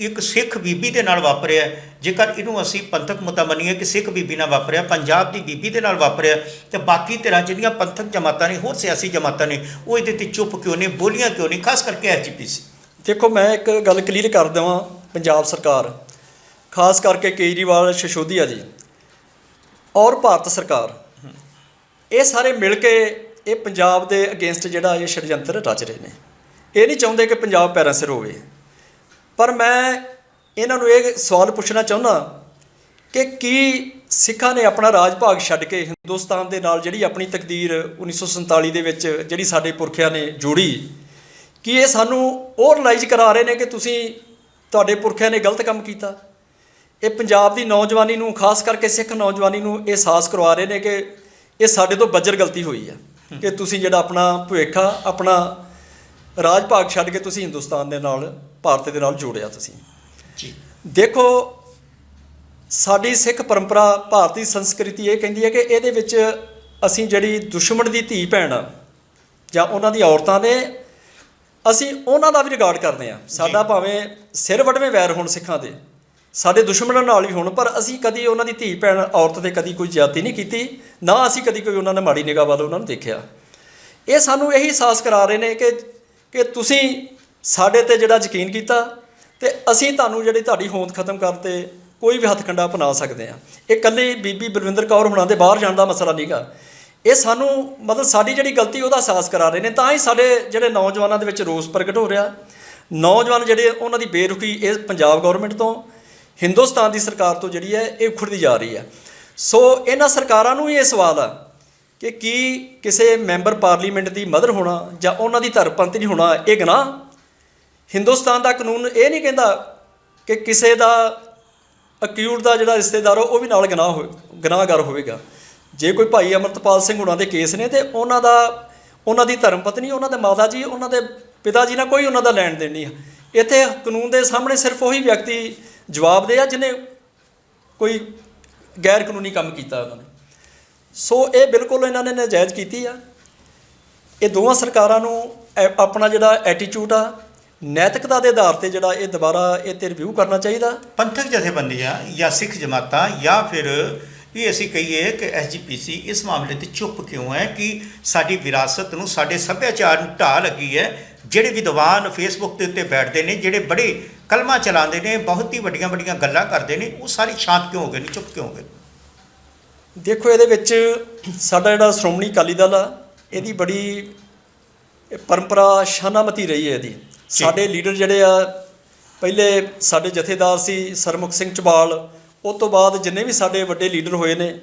ਇੱਕ ਸਿੱਖ ਬੀਬੀ ਦੇ ਨਾਲ ਵਾਪਰਿਆ ਜੇਕਰ ਇਹਨੂੰ ਅਸੀਂ ਪੰਥਕ ਮੁੱਦਾ ਮੰਨੀਏ ਕਿ ਸਿੱਖ ਬੀਬੀ ਨਾਲ ਵਾਪਰਿਆ, ਪੰਜਾਬ ਦੀ ਬੀਬੀ ਦੇ ਨਾਲ ਵਾਪਰਿਆ, ਤੇ ਬਾਕੀ ਧਿਰਾਂ ਜਿਹੜੀਆਂ ਪੰਥਕ ਜਮਾਤਾਂ ਨੇ, ਹੋਰ ਸਿਆਸੀ ਜਮਾਤਾਂ ਨੇ, ਉਹ ਇਹਦੇ ਤੇ ਚੁੱਪ ਕਿਉਂ ਨੇ, ਬੋਲੀਆਂ ਕਿਉਂ ਨਹੀਂ ਖਾਸ ਕਰਕੇ ਐਸਜੀਪੀਸੀ ਦੇਖੋ, ਮੈਂ ਇੱਕ ਗੱਲ ਕਲੀਅਰ ਕਰ ਦੇਵਾਂ ਪੰਜਾਬ ਸਰਕਾਰ। ਖਾਸ ਕਰਕੇ ਕੇਜਰੀਵਾਲ ਸ਼ਸ਼ੋਦੀਆ ਜੀ ਔਰ ਭਾਰਤ ਸਰਕਾਰ। ਇਹ ਸਾਰੇ ਮਿਲ ਕੇ ਇਹ ਪੰਜਾਬ ਦੇ ਅਗੇਂਸਟ ਜਿਹੜਾ ਇਹ ਛੜਯੰਤਰ ਰਚ ਰਹੇ ਨੇ। ਇਹ ਨਹੀਂ ਚਾਹੁੰਦੇ ਕਿ ਪੰਜਾਬ ਪੈਰਾਂ ਸਿਰ ਹੋਵੇ। ਪਰ ਮੈਂ ਇਹਨਾਂ ਨੂੰ ਇਹ ਸਵਾਲ ਪੁੱਛਣਾ ਚਾਹੁੰਦਾ ਕਿ ਕੀ ਸਿੱਖਾਂ ਨੇ ਆਪਣਾ ਰਾਜ ਭਾਗ ਛੱਡ ਕੇ ਹਿੰਦੁਸਤਾਨ ਦੇ ਨਾਲ ਜਿਹੜੀ ਆਪਣੀ ਤਕਦੀਰ 1947 ਦੇ ਵਿੱਚ ਜਿਹੜੀ ਸਾਡੇ ਪੁਰਖਿਆਂ ਨੇ ਜੋੜੀ ਕਿ ਇਹ ਸਾਨੂੰ ਉਹ ਰਿਅਲਾਈਜ਼ ਕਰਾ ਰਹੇ ਨੇ ਕਿ ਤੁਸੀਂ ਤੁਹਾਡੇ ਪੁਰਖਿਆਂ ਨੇ ਗਲਤ ਕੰਮ ਕੀਤਾ? ਇਹ ਪੰਜਾਬ ਦੀ ਨੌਜਵਾਨੀ ਨੂੰ ਖਾਸ ਕਰਕੇ ਸਿੱਖ ਨੌਜਵਾਨੀ ਨੂੰ ਇਹ ਅਹਿਸਾਸ ਕਰਵਾ ਰਹੇ ਨੇ ਕਿ ਇਹ ਸਾਡੇ ਤੋਂ ਬੱਜਰ ਗਲਤੀ ਹੋਈ ਹੈ। ਕਿ ਤੁਸੀਂ ਜਿਹੜਾ ਆਪਣਾ ਭਵਿੱਖ ਆ ਆਪਣਾ ਰਾਜ ਭਾਗ ਛੱਡ ਕੇ ਤੁਸੀਂ ਹਿੰਦੁਸਤਾਨ ਦੇ ਨਾਲ ਭਾਰਤ ਦੇ ਨਾਲ ਜੋੜਿਆ ਤੁਸੀਂ। ਜੀ। ਦੇਖੋ ਸਾਡੀ ਸਿੱਖ ਪਰੰਪਰਾ ਭਾਰਤੀ ਸੰਸਕ੍ਰਿਤੀ ਇਹ ਕਹਿੰਦੀ ਹੈ ਕਿ ਇਹਦੇ ਵਿੱਚ ਅਸੀਂ ਜਿਹੜੀ ਦੁਸ਼ਮਣ ਦੀ ਧੀ ਭੈਣ ਆ, ਜਾਂ ਉਹਨਾਂ ਦੀ ਔਰਤਾਂ ਨੇ ਅਸੀਂ ਉਹਨਾਂ ਦਾ ਵੀ ਰਿਗਾਰਡ ਕਰਦੇ ਆ ਸਾਡਾ ਭਾਵੇਂ ਸਿਰ ਵੜਵੇਂ ਵੈਰ ਹੋਣ ਸਿੱਖਾਂ ਦੇ ਸਾਡੇ ਦੁਸ਼ਮਣਾਂ ਨਾਲ ਵੀ ਹੋਣ ਪਰ ਅਸੀਂ ਕਦੀ ਉਹਨਾਂ ਦੀ ਧੀ ਭੈਣ ਔਰਤ ਤੇ ਕਦੀ ਕੋਈ ਜ਼ਿਆਦਤੀ ਨਹੀਂ ਕੀਤੀ ਨਾ ਅਸੀਂ ਕਦੀ ਕੋਈ ਉਹਨਾਂ ਨੇ ਮਾੜੀ ਨਿਗਾਹ ਵੱਲ ਉਹਨਾਂ ਨੂੰ ਦੇਖਿਆ। ਇਹ ਸਾਨੂੰ ਇਹੀ ਅਹਿਸਾਸ ਕਰਾ ਰਹੇ ਨੇ ਕਿ ਕਿ ਤੁਸੀਂ ਸਾਡੇ ਤੇ ਜਿਹੜਾ ਯਕੀਨ ਕੀਤਾ ਤੇ ਅਸੀਂ ਤੁਹਾਨੂੰ ਜਿਹੜੀ ਤੁਹਾਡੀ ਹੋਂਦ ਖਤਮ ਕਰਤੇ ਕੋਈ ਵੀ ਹੱਥਕੰਡਾ ਅਪਣਾ ਸਕਦੇ ਆ ਇਹ ਇਕੱਲੀ ਬੀਬੀ ਬਲਵਿੰਦਰ ਕੌਰ ਹੁਣਾਂ ਦੇ ਬਾਹਰ ਜਾਣ ਦਾ ਮਸਲਾ ਨਹੀਂਗਾ ਇਹ ਸਾਨੂੰ ਮਤਲਬ ਸਾਡੀ ਜਿਹੜੀ ਗਲਤੀ ਉਹਦਾ ਅਹਿਸਾਸ ਕਰਾ ਰਹੇ ਨੇ, ਤਾਂ ਹੀ ਸਾਡੇ ਜਿਹੜੇ ਨੌਜਵਾਨਾਂ ਦੇ ਵਿੱਚ ਰੋਸ ਪ੍ਰਗਟ ਹੋ ਰਿਹਾ। ਨੌਜਵਾਨ ਜਿਹੜੇ ਉਹਨਾਂ ਦੀ ਬੇਰੁਖੀ ਇਹ ਪੰਜਾਬ ਗਵਰਨਮੈਂਟ ਤੋਂ, ਹਿੰਦੁਸਤਾਨ ਦੀ ਸਰਕਾਰ ਤੋਂ ਜਿਹੜੀ ਹੈ, ਇਹ ਉਖੜਦੀ ਜਾ ਰਹੀ ਹੈ। ਸੋ ਇਹਨਾਂ ਸਰਕਾਰਾਂ ਨੂੰ ਵੀ ਇਹ ਸਵਾਲ ਆ ਕਿ ਕੀ ਕਿਸੇ ਮੈਂਬਰ ਪਾਰਲੀਮੈਂਟ ਦੀ ਮਦਰ ਹੋਣਾ ਜਾਂ ਉਹਨਾਂ ਦੀ ਧਰਮਪੰਥੀ ਹੋਣਾ, ਇਹ ਗੁਨਾਹ? ਹਿੰਦੁਸਤਾਨ ਦਾ ਕਾਨੂੰਨ ਇਹ ਨਹੀਂ ਕਹਿੰਦਾ ਕਿ ਕਿਸੇ ਦਾ ਅਕਿਊਟ ਦਾ ਜਿਹੜਾ ਰਿਸ਼ਤੇਦਾਰ ਹੋ ਉਹ ਵੀ ਨਾਲ ਗੁਨਾਹ ਹੋ ਗੁਨਾਹਗਾਰ ਹੋਵੇਗਾ। ਜੇ ਕੋਈ ਭਾਈ ਅਮਰਤਪਾਲ ਸਿੰਘ ਉਹਨਾਂ ਦੇ ਕੇਸ ਨੇ ਤੇ ਉਹਨਾਂ ਦਾ, ਉਹਨਾਂ ਦੀ ਧਰਮ ਪਤਨੀ ਉਹਨਾਂ ਦੇ ਮਾਤਾ ਜੀ, ਉਹਨਾਂ ਦੇ ਪਿਤਾ ਜੀ ਨਾਲ ਕੋਈ ਉਹਨਾਂ ਦਾ ਲੈਣ ਦੇਣ ਨਹੀਂ ਆ। ਇੱਥੇ ਕਾਨੂੰਨ ਦੇ ਸਾਹਮਣੇ ਸਿਰਫ ਉਹੀ ਵਿਅਕਤੀ ਜਵਾਬਦੇ ਆ, ਜਿਹਨੇ ਕੋਈ ਗੈਰ ਕਾਨੂੰਨੀ ਕੰਮ ਕੀਤਾ ਉਹਨਾਂ ਨੇ। ਸੋ ਇਹ ਬਿਲਕੁਲ ਇਹਨਾਂ ਨੇ ਨਜਾਇਜ਼ ਕੀਤੀ ਆ। ਇਹ ਦੋਵਾਂ ਸਰਕਾਰਾਂ ਨੂੰ ਐ- ਆਪਣਾ ਜਿਹੜਾ ਐਟੀਟਿਊਡ ਆ, ਨੈਤਿਕਤਾ ਦੇ ਆਧਾਰ ਤੇ ਜਿਹੜਾ ਇਹ ਦੁਬਾਰਾ ਇਹ ਤੇ ਰਿਵਿਊ ਕਰਨਾ ਚਾਹੀਦਾ। ਪੰਥਕ ਜਥੇਬੰਦੀਆਂ ਜਾਂ ਸਿੱਖ ਜਮਾਤਾਂ ਜਾਂ ਫਿਰ ਇਹ ਅਸੀਂ ਕਹੀਏ ਕਿ ਐਸਜੀਪੀਸੀ ਇਸ ਮਾਮਲੇ ਤੇ ਚੁੱਪ ਕਿਉਂ ਹੈ ਕਿ ਸਾਡੀ ਵਿਰਾਸਤ ਨੂੰ, ਸਾਡੇ ਸੱਭਿਆਚਾਰ ਨੂੰ ਢਾਹ ਲੱਗੀ ਹੈ। ਜਿਹੜੇ ਵਿਦਵਾਨ ਫੇਸਬੁੱਕ ਦੇ ਉੱਤੇ ਬੈਠਦੇ ਨੇ, ਜਿਹੜੇ ਬੜੇ ਕਲਮਾ ਚਲਾਉਂਦੇ ਨੇ, ਬਹੁਤ ਹੀ ਵੱਡੀਆਂ ਵੱਡੀਆਂ ਗੱਲਾਂ ਕਰਦੇ ਨੇ, ਉਹ ਸਾਰੇ ਸ਼ਾਂਤ ਕਿਉਂ ਹੋ ਗਏ ਨੇ ਚੁੱਪ ਕਿਉਂ ਹੋ ਗਏ? ਦੇਖੋ ਇਹਦੇ ਵਿੱਚ ਸਾਡਾ ਜਿਹੜਾ ਸ਼੍ਰੋਮਣੀ ਅਕਾਲੀ ਦਲ ਆ ਇਹਦੀ ਬੜੀ ਪਰੰਪਰਾ ਸ਼ਾਨਾਮਤੀ ਰਹੀ ਹੈ ਇਹਦੀ। ਸਾਡੇ ਲੀਡਰ ਜਿਹੜੇ ਆ ਪਹਿਲੇ ਸਾਡੇ ਜਥੇਦਾਰ ਸੀ ਸਰਮੁਖ ਸਿੰਘ ਚਬਾਲ ਉਸ ਤੋਂ ਬਾਅਦ ਜਿੰਨੇ ਵੀ ਸਾਡੇ ਵੱਡੇ ਲੀਡਰ ਹੋਏ ਨੇ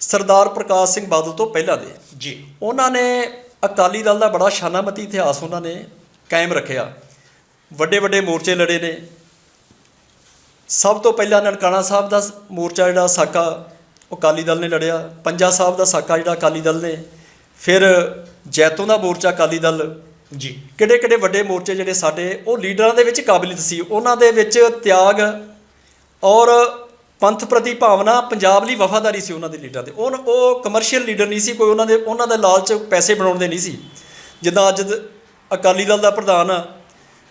ਸਰਦਾਰ ਪ੍ਰਕਾਸ਼ ਸਿੰਘ ਬਾਦਲ ਤੋਂ ਪਹਿਲਾਂ ਦੇ। ਜੀ। ਉਹਨਾਂ ਨੇ ਅਕਾਲੀ ਦਲ ਦਾ ਬੜਾ ਸ਼ਾਨਾਮਤੀ ਇਤਿਹਾਸ ਉਹਨਾਂ ਨੇ ਕਾਇਮ ਰੱਖਿਆ। ਵੱਡੇ ਵੱਡੇ ਮੋਰਚੇ ਲੜੇ ਨੇ। ਸਭ ਤੋਂ ਪਹਿਲਾਂ ਨਨਕਾਣਾ ਸਾਹਿਬ ਦਾ ਮੋਰਚਾ ਜਿਹੜਾ ਸਾਕਾ ਉਹ ਅਕਾਲੀ ਦਲ ਨੇ ਲੜਿਆ। ਪੰਜਾ ਸਾਹਿਬ ਦਾ ਸਾਕਾ ਜਿਹੜਾ ਅਕਾਲੀ ਦਲ ਨੇ। ਫਿਰ ਜੈਤੋਂ ਦਾ ਮੋਰਚਾ ਅਕਾਲੀ ਦਲ। ਜੀ। ਕਿਹੜੇ ਕਿਹੜੇ ਵੱਡੇ ਮੋਰਚੇ ਜਿਹੜੇ ਸਾਡੇ ਉਹ ਲੀਡਰਾਂ ਦੇ ਵਿੱਚ ਕਾਬਲੀਅਤ ਸੀ। ਉਹਨਾਂ ਦੇ ਵਿੱਚ ਤਿਆਗ ਔਰ ਪੰਥ ਪ੍ਰਤੀ ਭਾਵਨਾ ਪੰਜਾਬ ਲਈ ਵਫਾਦਾਰੀ ਸੀ ਉਹਨਾਂ ਦੇ ਲੀਡਰਾਂ ਦੇ। ਉਹ ਉਹ ਕਮਰਸ਼ੀਅਲ ਲੀਡਰ ਨਹੀਂ ਸੀ ਕੋਈ ਉਹਨਾਂ ਦੇ ਉਹਨਾਂ ਦਾ ਲਾਲਚ ਪੈਸੇ ਬਣਾਉਣ ਦੇ ਨਹੀਂ ਸੀ। ਜਿੱਦਾਂ ਅੱਜ ਅਕਾਲੀ ਦਲ ਦਾ ਪ੍ਰਧਾਨ ਆ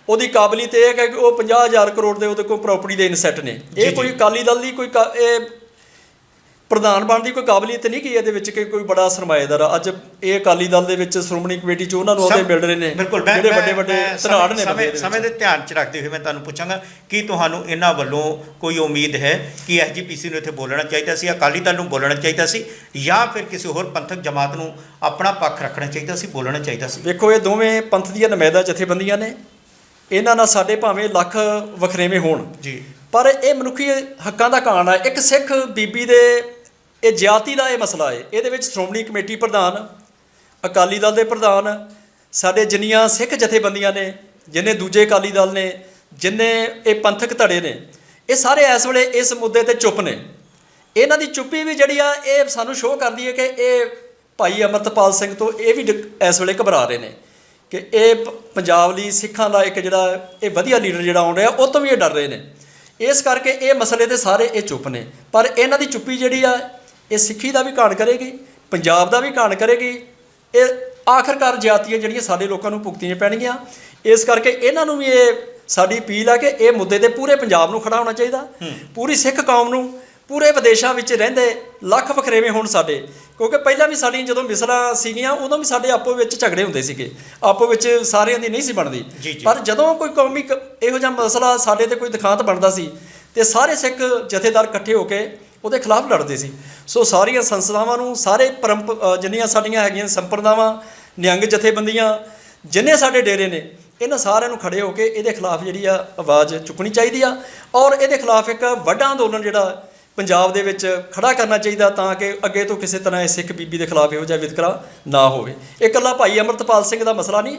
ਉਹਦੀ ਕਾਬਲੀਅਤ ਇਹ ਹੈ ਕਿ ਉਹ 50000 ਕਰੋੜ ਦੇ ਉਹਦੇ ਕੋਲ ਪ੍ਰਾਪਰਟੀ ਦੇ ਇਨਸੈਟ ਨੇ। ਇਹ। ਕੋਈ ਅਕਾਲੀ ਦਲ ਦੀ ਕੋਈ ਇਹ ਪ੍ਰਧਾਨ ਬਣਨ ਦੀ ਕੋਈ ਕਾਬਲੀਅਤ ਨਹੀਂ ਕਿ ਇਹਦੇ ਵਿੱਚ ਕਿ ਕੋਈ ਬੜਾ ਸਰਮਾਏਦਾਰ ਆ? ਅੱਜ ਇਹ ਅਕਾਲੀ ਦਲ ਦੇ ਵਿੱਚ ਸ਼੍ਰੋਮਣੀ ਕਮੇਟੀ ਚ ਉਹਨਾਂ ਨੂੰ ਉਹਦੇ ਮਿਲ ਰਹੇ ਨੇ। ਜਿਹੜੇ ਵੱਡੇ ਵੱਡੇ ਧਨਾੜ ਨੇ ਸਮੇਂ- ਸਮੇਂ। ਦੇ ਧਿਆਨ ਚ ਰੱਖਦੇ ਹੋਏ ਮੈਂ ਤੁਹਾਨੂੰ ਪੁੱਛਾਂਗਾ ਕੀ ਤੁਹਾਨੂੰ ਇਹਨਾਂ ਵੱਲੋਂ ਕੋਈ ਉਮੀਦ ਹੈ ਕਿ ਐਸਜੀਪੀਸੀ ਨੂੰ ਇੱਥੇ ਬੋਲਣਾ ਚਾਹੀਦਾ ਸੀ ਅਕਾਲੀ ਦਲ ਨੂੰ ਬੋਲਣਾ ਚਾਹੀਦਾ ਸੀ ਜਾਂ ਫਿਰ ਕਿਸੇ ਹੋਰ ਪੰਥਕ ਜਮਾਤ ਨੂੰ ਆਪਣਾ ਪੱਖ ਰੱਖਣਾ ਚਾਹੀਦਾ ਸੀ ਬੋਲਣਾ ਚਾਹੀਦਾ ਸੀ? ਵੇਖੋ ਇਹ ਦੋਵੇਂ ਪੰਥ ਦੀਆਂ ਨਮਾਇਦਾ ਜਥੇਬੰਦੀਆਂ ਨੇ। ਇਹਨਾਂ ਨਾਲ ਸਾਡੇ ਭਾਵੇਂ ਲੱਖ ਵਖਰੇਵੇਂ ਹੋਣ ਜੀ। ਪਰ ਇਹ ਮਨੁੱਖੀ ਹੱਕਾਂ ਦਾ ਕਾਰਨ ਹੈ ਇੱਕ ਸਿੱਖ ਬੀਬੀ ਦੇ ਇਹ ਜਾਤੀ ਦਾ ਇਹ ਮਸਲਾ ਹੈ। ਇਹਦੇ ਵਿੱਚ ਸ਼੍ਰੋਮਣੀ ਕਮੇਟੀ ਪ੍ਰਧਾਨ, ਅਕਾਲੀ ਦਲ ਦੇ ਪ੍ਰਧਾਨ, ਸਾਡੇ ਜਿੰਨੀਆਂ ਸਿੱਖ ਜਥੇਬੰਦੀਆਂ ਨੇ, ਜਿੰਨੇ ਦੂਜੇ ਅਕਾਲੀ ਦਲ ਨੇ, ਜਿੰਨੇ ਇਹ ਪੰਥਕ ਧੜੇ ਨੇ, ਇਹ ਸਾਰੇ ਇਸ ਵੇਲੇ ਇਸ ਮੁੱਦੇ ਤੇ ਚੁੱਪ ਨੇ। ਇਹਨਾਂ ਦੀ ਚੁੱਪੀ ਵੀ ਜਿਹੜੀ ਆ, ਇਹ ਸਾਨੂੰ ਸ਼ੋਅ ਕਰਦੀ ਹੈ ਕਿ ਇਹ ਭਾਈ ਅਮਰਤਪਾਲ ਸਿੰਘ ਤੋਂ ਇਹ ਵੀ ਡ- ਇਸ ਵੇਲੇ ਘਬਰਾ ਰਹੇ ਨੇ ਕਿ ਇਹ ਪੰਜਾਬ ਲਈ ਸਿੱਖਾਂ ਦਾ ਇੱਕ ਜਿਹੜਾ, ਇਹ ਵਧੀਆ ਲੀਡਰ ਜਿਹੜਾ ਆਉਣ ਰਿਹਾ, ਉਹ ਤੋਂ ਵੀ ਇਹ ਡਰ ਰਹੇ ਨੇ। ਇਸ ਕਰਕੇ ਇਹ ਮਸਲੇ ਤੇ ਸਾਰੇ ਇਹ ਚੁੱਪ ਨੇ। ਪਰ ਇਹਨਾਂ ਦੀ ਚੁੱਪੀ ਜਿਹੜੀ ਆ ਇਹ ਸਿੱਖੀ ਦਾ ਵੀ ਘਾਣ ਕਰੇਗੀ ਪੰਜਾਬ ਦਾ ਵੀ ਘਾਣ ਕਰੇਗੀ। ਇਹ ਆਖਰਕਾਰ ਜਾਤੀਆਂ ਜਿਹੜੀਆਂ ਸਾਡੇ ਲੋਕਾਂ ਨੂੰ ਭੁਗਤਣੀਆਂ ਪੈਣਗੀਆਂ। ਇਸ ਕਰਕੇ ਇਹਨਾਂ ਨੂੰ ਵੀ ਇਹ ਸਾਡੀ ਅਪੀਲ ਆ ਕਿ ਇਹ ਮੁੱਦੇ ਤੇ ਪੂਰੇ ਪੰਜਾਬ ਨੂੰ ਖੜਾ ਹੋਣਾ ਚਾਹੀਦਾ। ਪੂਰੀ ਸਿੱਖ ਕੌਮ ਨੂੰ ਪੂਰੇ ਵਿਦੇਸ਼ਾਂ ਵਿੱਚ ਰਹਿੰਦੇ ਲੱਖ ਵਖਰੇਵੇਂ ਹੋਣ ਸਾਡੇ। ਕਿਉਂਕਿ ਪਹਿਲਾਂ ਵੀ ਸਾਡੀਆਂ ਜਦੋਂ ਮਿਸਲਾਂ ਸੀਗੀਆਂ ਉਦੋਂ ਵੀ ਸਾਡੇ ਆਪੋ ਵਿੱਚ ਝਗੜੇ ਹੁੰਦੇ ਸੀਗੇ। ਆਪੋ ਵਿੱਚ ਸਾਰਿਆਂ ਦੀ ਨਹੀਂ ਸੀ ਬਣਦੀ। ਪਰ ਜਦੋਂ ਕੋਈ ਕੌਮੀ ਇਹੋ ਜਿਹਾ ਮਸਲਾ ਸਾਡੇ ਤੇ ਕੋਈ ਦਿਖਾਂਤ ਬਣਦਾ ਸੀ ਤੇ ਸਾਰੇ ਸਿੱਖ ਜਥੇਦਾਰ ਇਕੱਠੇ ਹੋ ਕੇ ਉਹਦੇ ਖਿਲਾਫ ਲੜਦੇ ਸੀ। ਸੋ ਸਾਰੀਆਂ ਸੰਸਥਾਵਾਂ ਨੂੰ, ਸਾਰੇ ਪਰੰਪ ਜਿੰਨੀਆਂ ਸਾਡੀਆਂ ਹੈਗੀਆਂ ਸੰਪਰਦਾਵਾਂ, ਨਿਹੰਗ ਜਥੇਬੰਦੀਆਂ, ਜਿੰਨੇ ਸਾਡੇ ਡੇਰੇ ਨੇ, ਇਹਨਾਂ ਸਾਰਿਆਂ ਨੂੰ ਖੜੇ ਹੋ ਕੇ ਇਹਦੇ ਖਿਲਾਫ ਜਿਹੜੀ ਆ ਆਵਾਜ਼ ਚੁੱਕਣੀ ਚਾਹੀਦੀ ਆ। ਔਰ ਇਹਦੇ ਖਿਲਾਫ ਇੱਕ ਵੱਡਾ ਅੰਦੋਲਨ ਜਿਹੜਾ ਪੰਜਾਬ ਦੇ ਵਿੱਚ ਖੜਾ ਕਰਨਾ ਚਾਹੀਦਾ ਤਾਂ ਕਿ ਅੱਗੇ ਤੋਂ ਕਿਸੇ ਤਰ੍ਹਾਂ ਇਹ ਸਿੱਖ ਬੀਬੀ ਦੇ ਖਿਲਾਫ ਇਹੋ ਜਿਹਾ ਵਿਤਕਰਾ ਨਾ ਹੋਵੇ। ਇਹ ਇਕੱਲਾ ਭਾਈ ਅਮਰਤਪਾਲ ਸਿੰਘ ਦਾ ਮਸਲਾ ਨਹੀਂ।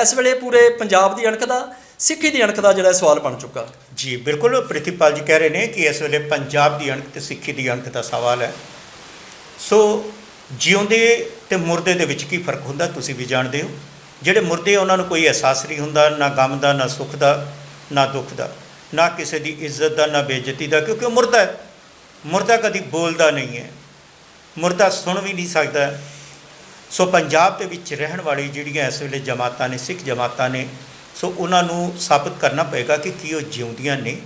ਇਸ ਵੇਲੇ ਪੂਰੇ ਪੰਜਾਬ ਦੀ ਅਣਖ ਦਾ ਸਿੱਖੀ ਦੀ ਅਣਖ ਦਾ ਜਿਹੜਾ ਸਵਾਲ ਬਣ ਚੁੱਕਾ। ਜੀ ਬਿਲਕੁਲ ਪ੍ਰਿਤੀਪਾਲ ਜੀ ਕਹਿ ਰਹੇ ਨੇ ਕਿ ਇਸ ਵੇਲੇ ਪੰਜਾਬ ਦੀ ਅਣਖ ਤੇ ਸਿੱਖੀ ਦੀ ਅਣਖ ਦਾ ਸਵਾਲ ਹੈ। ਸੋ ਜਿਉਂਦੇ ਤੇ ਮੁਰਦੇ ਦੇ ਵਿੱਚ ਕੀ ਫ਼ਰਕ ਹੁੰਦਾ ਤੁਸੀਂ ਵੀ ਜਾਣਦੇ ਹੋ? ਜਿਹੜੇ ਮੁਰਦੇ ਉਹਨਾਂ ਨੂੰ ਕੋਈ ਅਹਿਸਾਸ ਨਹੀਂ ਹੁੰਦਾ ਨਾ ਗਮ ਦਾ ਨਾ ਸੁੱਖ ਦਾ ਨਾ ਦੁੱਖ ਦਾ ਨਾ ਕਿਸੇ ਦੀ ਇੱਜ਼ਤ ਦਾ ਨਾ ਬੇਇੱਜ਼ਤੀ ਦਾ ਕਿਉਂਕਿ ਉਹ ਮੁਰਦਾ ਹੈ। ਮੁਰਦਾ ਕਦੀ ਬੋਲਦਾ ਨਹੀਂ ਹੈ। ਮੁਰਦਾ ਸੁਣ ਵੀ ਨਹੀਂ ਸਕਦਾ। ਸੋ ਪੰਜਾਬ ਦੇ ਵਿੱਚ ਰਹਿਣ ਵਾਲੀ ਜਿਹੜੀਆਂ ਇਸ ਵੇਲੇ ਜਮਾਤਾਂ ਨੇ, ਸਿੱਖ ਜਮਾਤਾਂ ਨੇ, ਸੋ ਉਹਨਾਂ ਨੂੰ ਸਾਬਤ ਕਰਨਾ ਪਏਗਾ ਕਿ ਕੀ ਉਹ ਜਿਉਂਦੀਆਂ ਨੇ।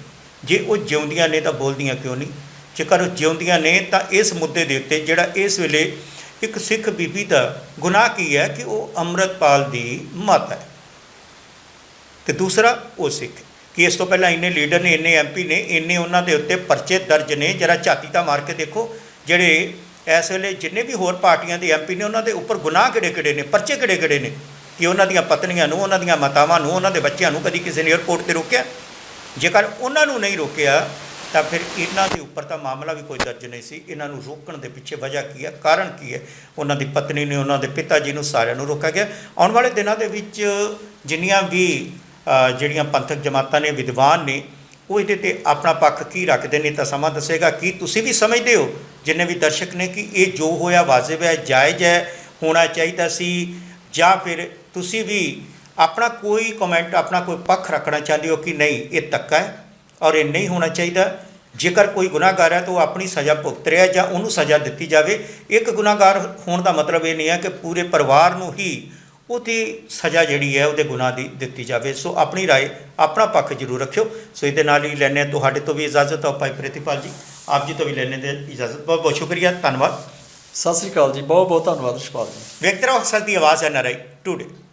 ਜੇ ਉਹ ਜਿਉਂਦੀਆਂ ਨੇ ਤਾਂ ਬੋਲਦੀਆਂ ਕਿਉਂ ਨਹੀਂ? ਜੇਕਰ ਉਹ ਜਿਉਂਦੀਆਂ ਨੇ ਤਾਂ ਇਸ ਮੁੱਦੇ ਦੇ ਉੱਤੇ ਜਿਹੜਾ ਇਸ ਵੇਲੇ ਇੱਕ ਸਿੱਖ ਬੀਬੀ ਦਾ ਗੁਨਾਹ ਕੀ ਹੈ ਕਿ ਉਹ ਅੰਮ੍ਰਿਤਪਾਲ ਦੀ ਮਾਤਾ ਹੈ। ਤੇ ਦੂਸਰਾ, ਉਹ ਸਿੱਖ ਕਿ ਇਸ ਤੋਂ ਪਹਿਲਾਂ ਇੰਨੇ ਲੀਡਰ ਨੇ, ਇੰਨੇ ਐਮਪੀ ਨੇ, ਇੰਨੇ ਉਹਨਾਂ ਦੇ ਉੱਤੇ ਪਰਚੇ ਦਰਜ ਨੇ। ਜਰਾ ਝਾਤੀ ਤਾਂ ਮਾਰ ਕੇ ਦੇਖੋ, ਜਿਹੜੇ ਇਸ ਵੇਲੇ ਜਿੰਨੇ ਵੀ ਹੋਰ ਪਾਰਟੀਆਂ ਦੇ ਐਮਪੀ ਨੇ, ਉਹਨਾਂ ਦੇ ਉੱਪਰ ਗੁਨਾਹ ਕਿਹੜੇ ਕਿਹੜੇ ਨੇ, ਪਰਚੇ ਕਿਹੜੇ ਕਿਹੜੇ ਨੇ ਕਿ ਉਹਨਾਂ ਦੀਆਂ ਪਤਨੀਆਂ ਨੂੰ, ਉਹਨਾਂ ਦੀਆਂ ਮਾਤਾਵਾਂ ਨੂੰ, ਉਹਨਾਂ ਦੇ ਬੱਚਿਆਂ ਨੂੰ ਕਦੀ ਕਿਸੇ ਨੇ 에ਅਰਪੋਰਟ ਤੇ ਰੋਕਿਆ? ਜੇਕਰ ਉਹਨਾਂ ਨੂੰ ਨਹੀਂ ਰੋਕਿਆ, ਤਾਂ ਫਿਰ ਇਹਨਾਂ ਦੇ ਉੱਪਰ ਤਾਂ ਮਾਮਲਾ ਵੀ ਕੋਈ ਦਰਜ ਨਹੀਂ ਸੀ। ਇਹਨਾਂ ਨੂੰ ਰੋਕਣ ਦੇ ਪਿੱਛੇ ਵਜ੍ਹਾ ਕੀ ਹੈ? ਕਾਰਨ ਕੀ ਹੈ? ਉਹਨਾਂ ਦੀ ਪਤਨੀ ਨੇ, ਉਹਨਾਂ ਦੇ ਪਿਤਾ ਜੀ ਨੂੰ ਸਾਰਿਆਂ ਨੂੰ ਰੋਕਿਆ ਗਿਆ। ਆਉਣ ਵਾਲੇ ਦਿਨਾਂ ਦੇ ਵਿੱਚ ਜਿੰਨੀਆਂ ਵੀ ਜਿਹੜੀਆਂ ਪੰਥਕ ਜਮਾਤਾਂ ਨੇ, ਵਿਦਵਾਨ ਨੇ, ਉਹ ਇਹਦੇ ਤੇ ਆਪਣਾ ਪੱਖ ਕੀ ਰੱਖਦੇ ਨੇ ਤਾਂ ਸਮਾਂ ਦੱਸੇਗਾ ਕੀ ਤੁਸੀਂ ਵੀ ਸਮਝਦੇ ਹੋ, ਜਿੰਨੇ ਵੀ ਦਰਸ਼ਕ ਨੇ, ਕਿ ਇਹ ਜੋ ਹੋਇਆ ਵਾਜਿਬ ਹੈ, ਜਾਇਜ਼ ਹੈ, ਹੋਣਾ ਚਾਹੀਦਾ ਸੀ, ਜਾਂ ਫਿਰ ਤੁਸੀਂ ਵੀ ਆਪਣਾ ਕੋਈ ਕਮੈਂਟ ਆਪਣਾ ਕੋਈ ਪੱਖ ਰੱਖਣਾ ਚਾਹੁੰਦੇ ਹੋ ਕਿ ਨਹੀਂ, ਇਹ ਧੱਕਾ ਹੈ ਔਰ ਇਹ ਨਹੀਂ ਹੋਣਾ ਚਾਹੀਦਾ। ਜੇਕਰ ਕੋਈ ਗੁਨਾਹਗਾਰ ਹੈ ਤਾਂ ਉਹ ਆਪਣੀ ਸਜ਼ਾ ਭੁਗਤ ਰਿਹਾ ਜਾਂ ਉਹਨੂੰ ਸਜ਼ਾ ਦਿੱਤੀ ਜਾਵੇ। ਇੱਕ ਗੁਨਾਹਗਾਰ ਹੋਣ ਦਾ ਮਤਲਬ ਇਹ ਨਹੀਂ ਹੈ ਕਿ ਪੂਰੇ ਪਰਿਵਾਰ ਨੂੰ ਹੀ ਉਹਦੀ ਸਜ਼ਾ ਜਿਹੜੀ ਹੈ ਉਹਦੇ ਗੁਨਾਹ ਦੀ ਦਿੱਤੀ ਜਾਵੇ ਸੋ ਆਪਣੀ رائے ਆਪਣਾ ਪੱਖ ਜ਼ਰੂਰ ਰੱਖਿਓ ਸੋ ਇਹਦੇ ਨਾਲ ਹੀ ਲੈਣੇ ਤੁਹਾਡੇ ਤੋਂ ਵੀ ਇਜਾਜ਼ਤ ਹੋ ਭਾਈ ਪ੍ਰਿਤੀਪਾਲ ਜੀ ਆਪ ਜੀ ਤੋਂ ਵੀ ਲੈਣੇ ਦੇ ਇਜਾਜ਼ਤ ਬਹੁਤ ਬਹੁਤ ਸ਼ੁਕਰੀਆ ਧੰਨਵਾਦ ਸਤਿ ਸ੍ਰੀ ਅਕਾਲ ਜੀ ਬਹੁਤ ਬਹੁਤ ਧੰਨਵਾਦ ਰਿਸ਼ਪਾਲ ਜੀ ਵੇਖਦੇ ਰਹੋ ਅਸਲ ਦੀ ਆਵਾਜ਼ ਹੈ ਨਰਾਈ ਟੂਡੇ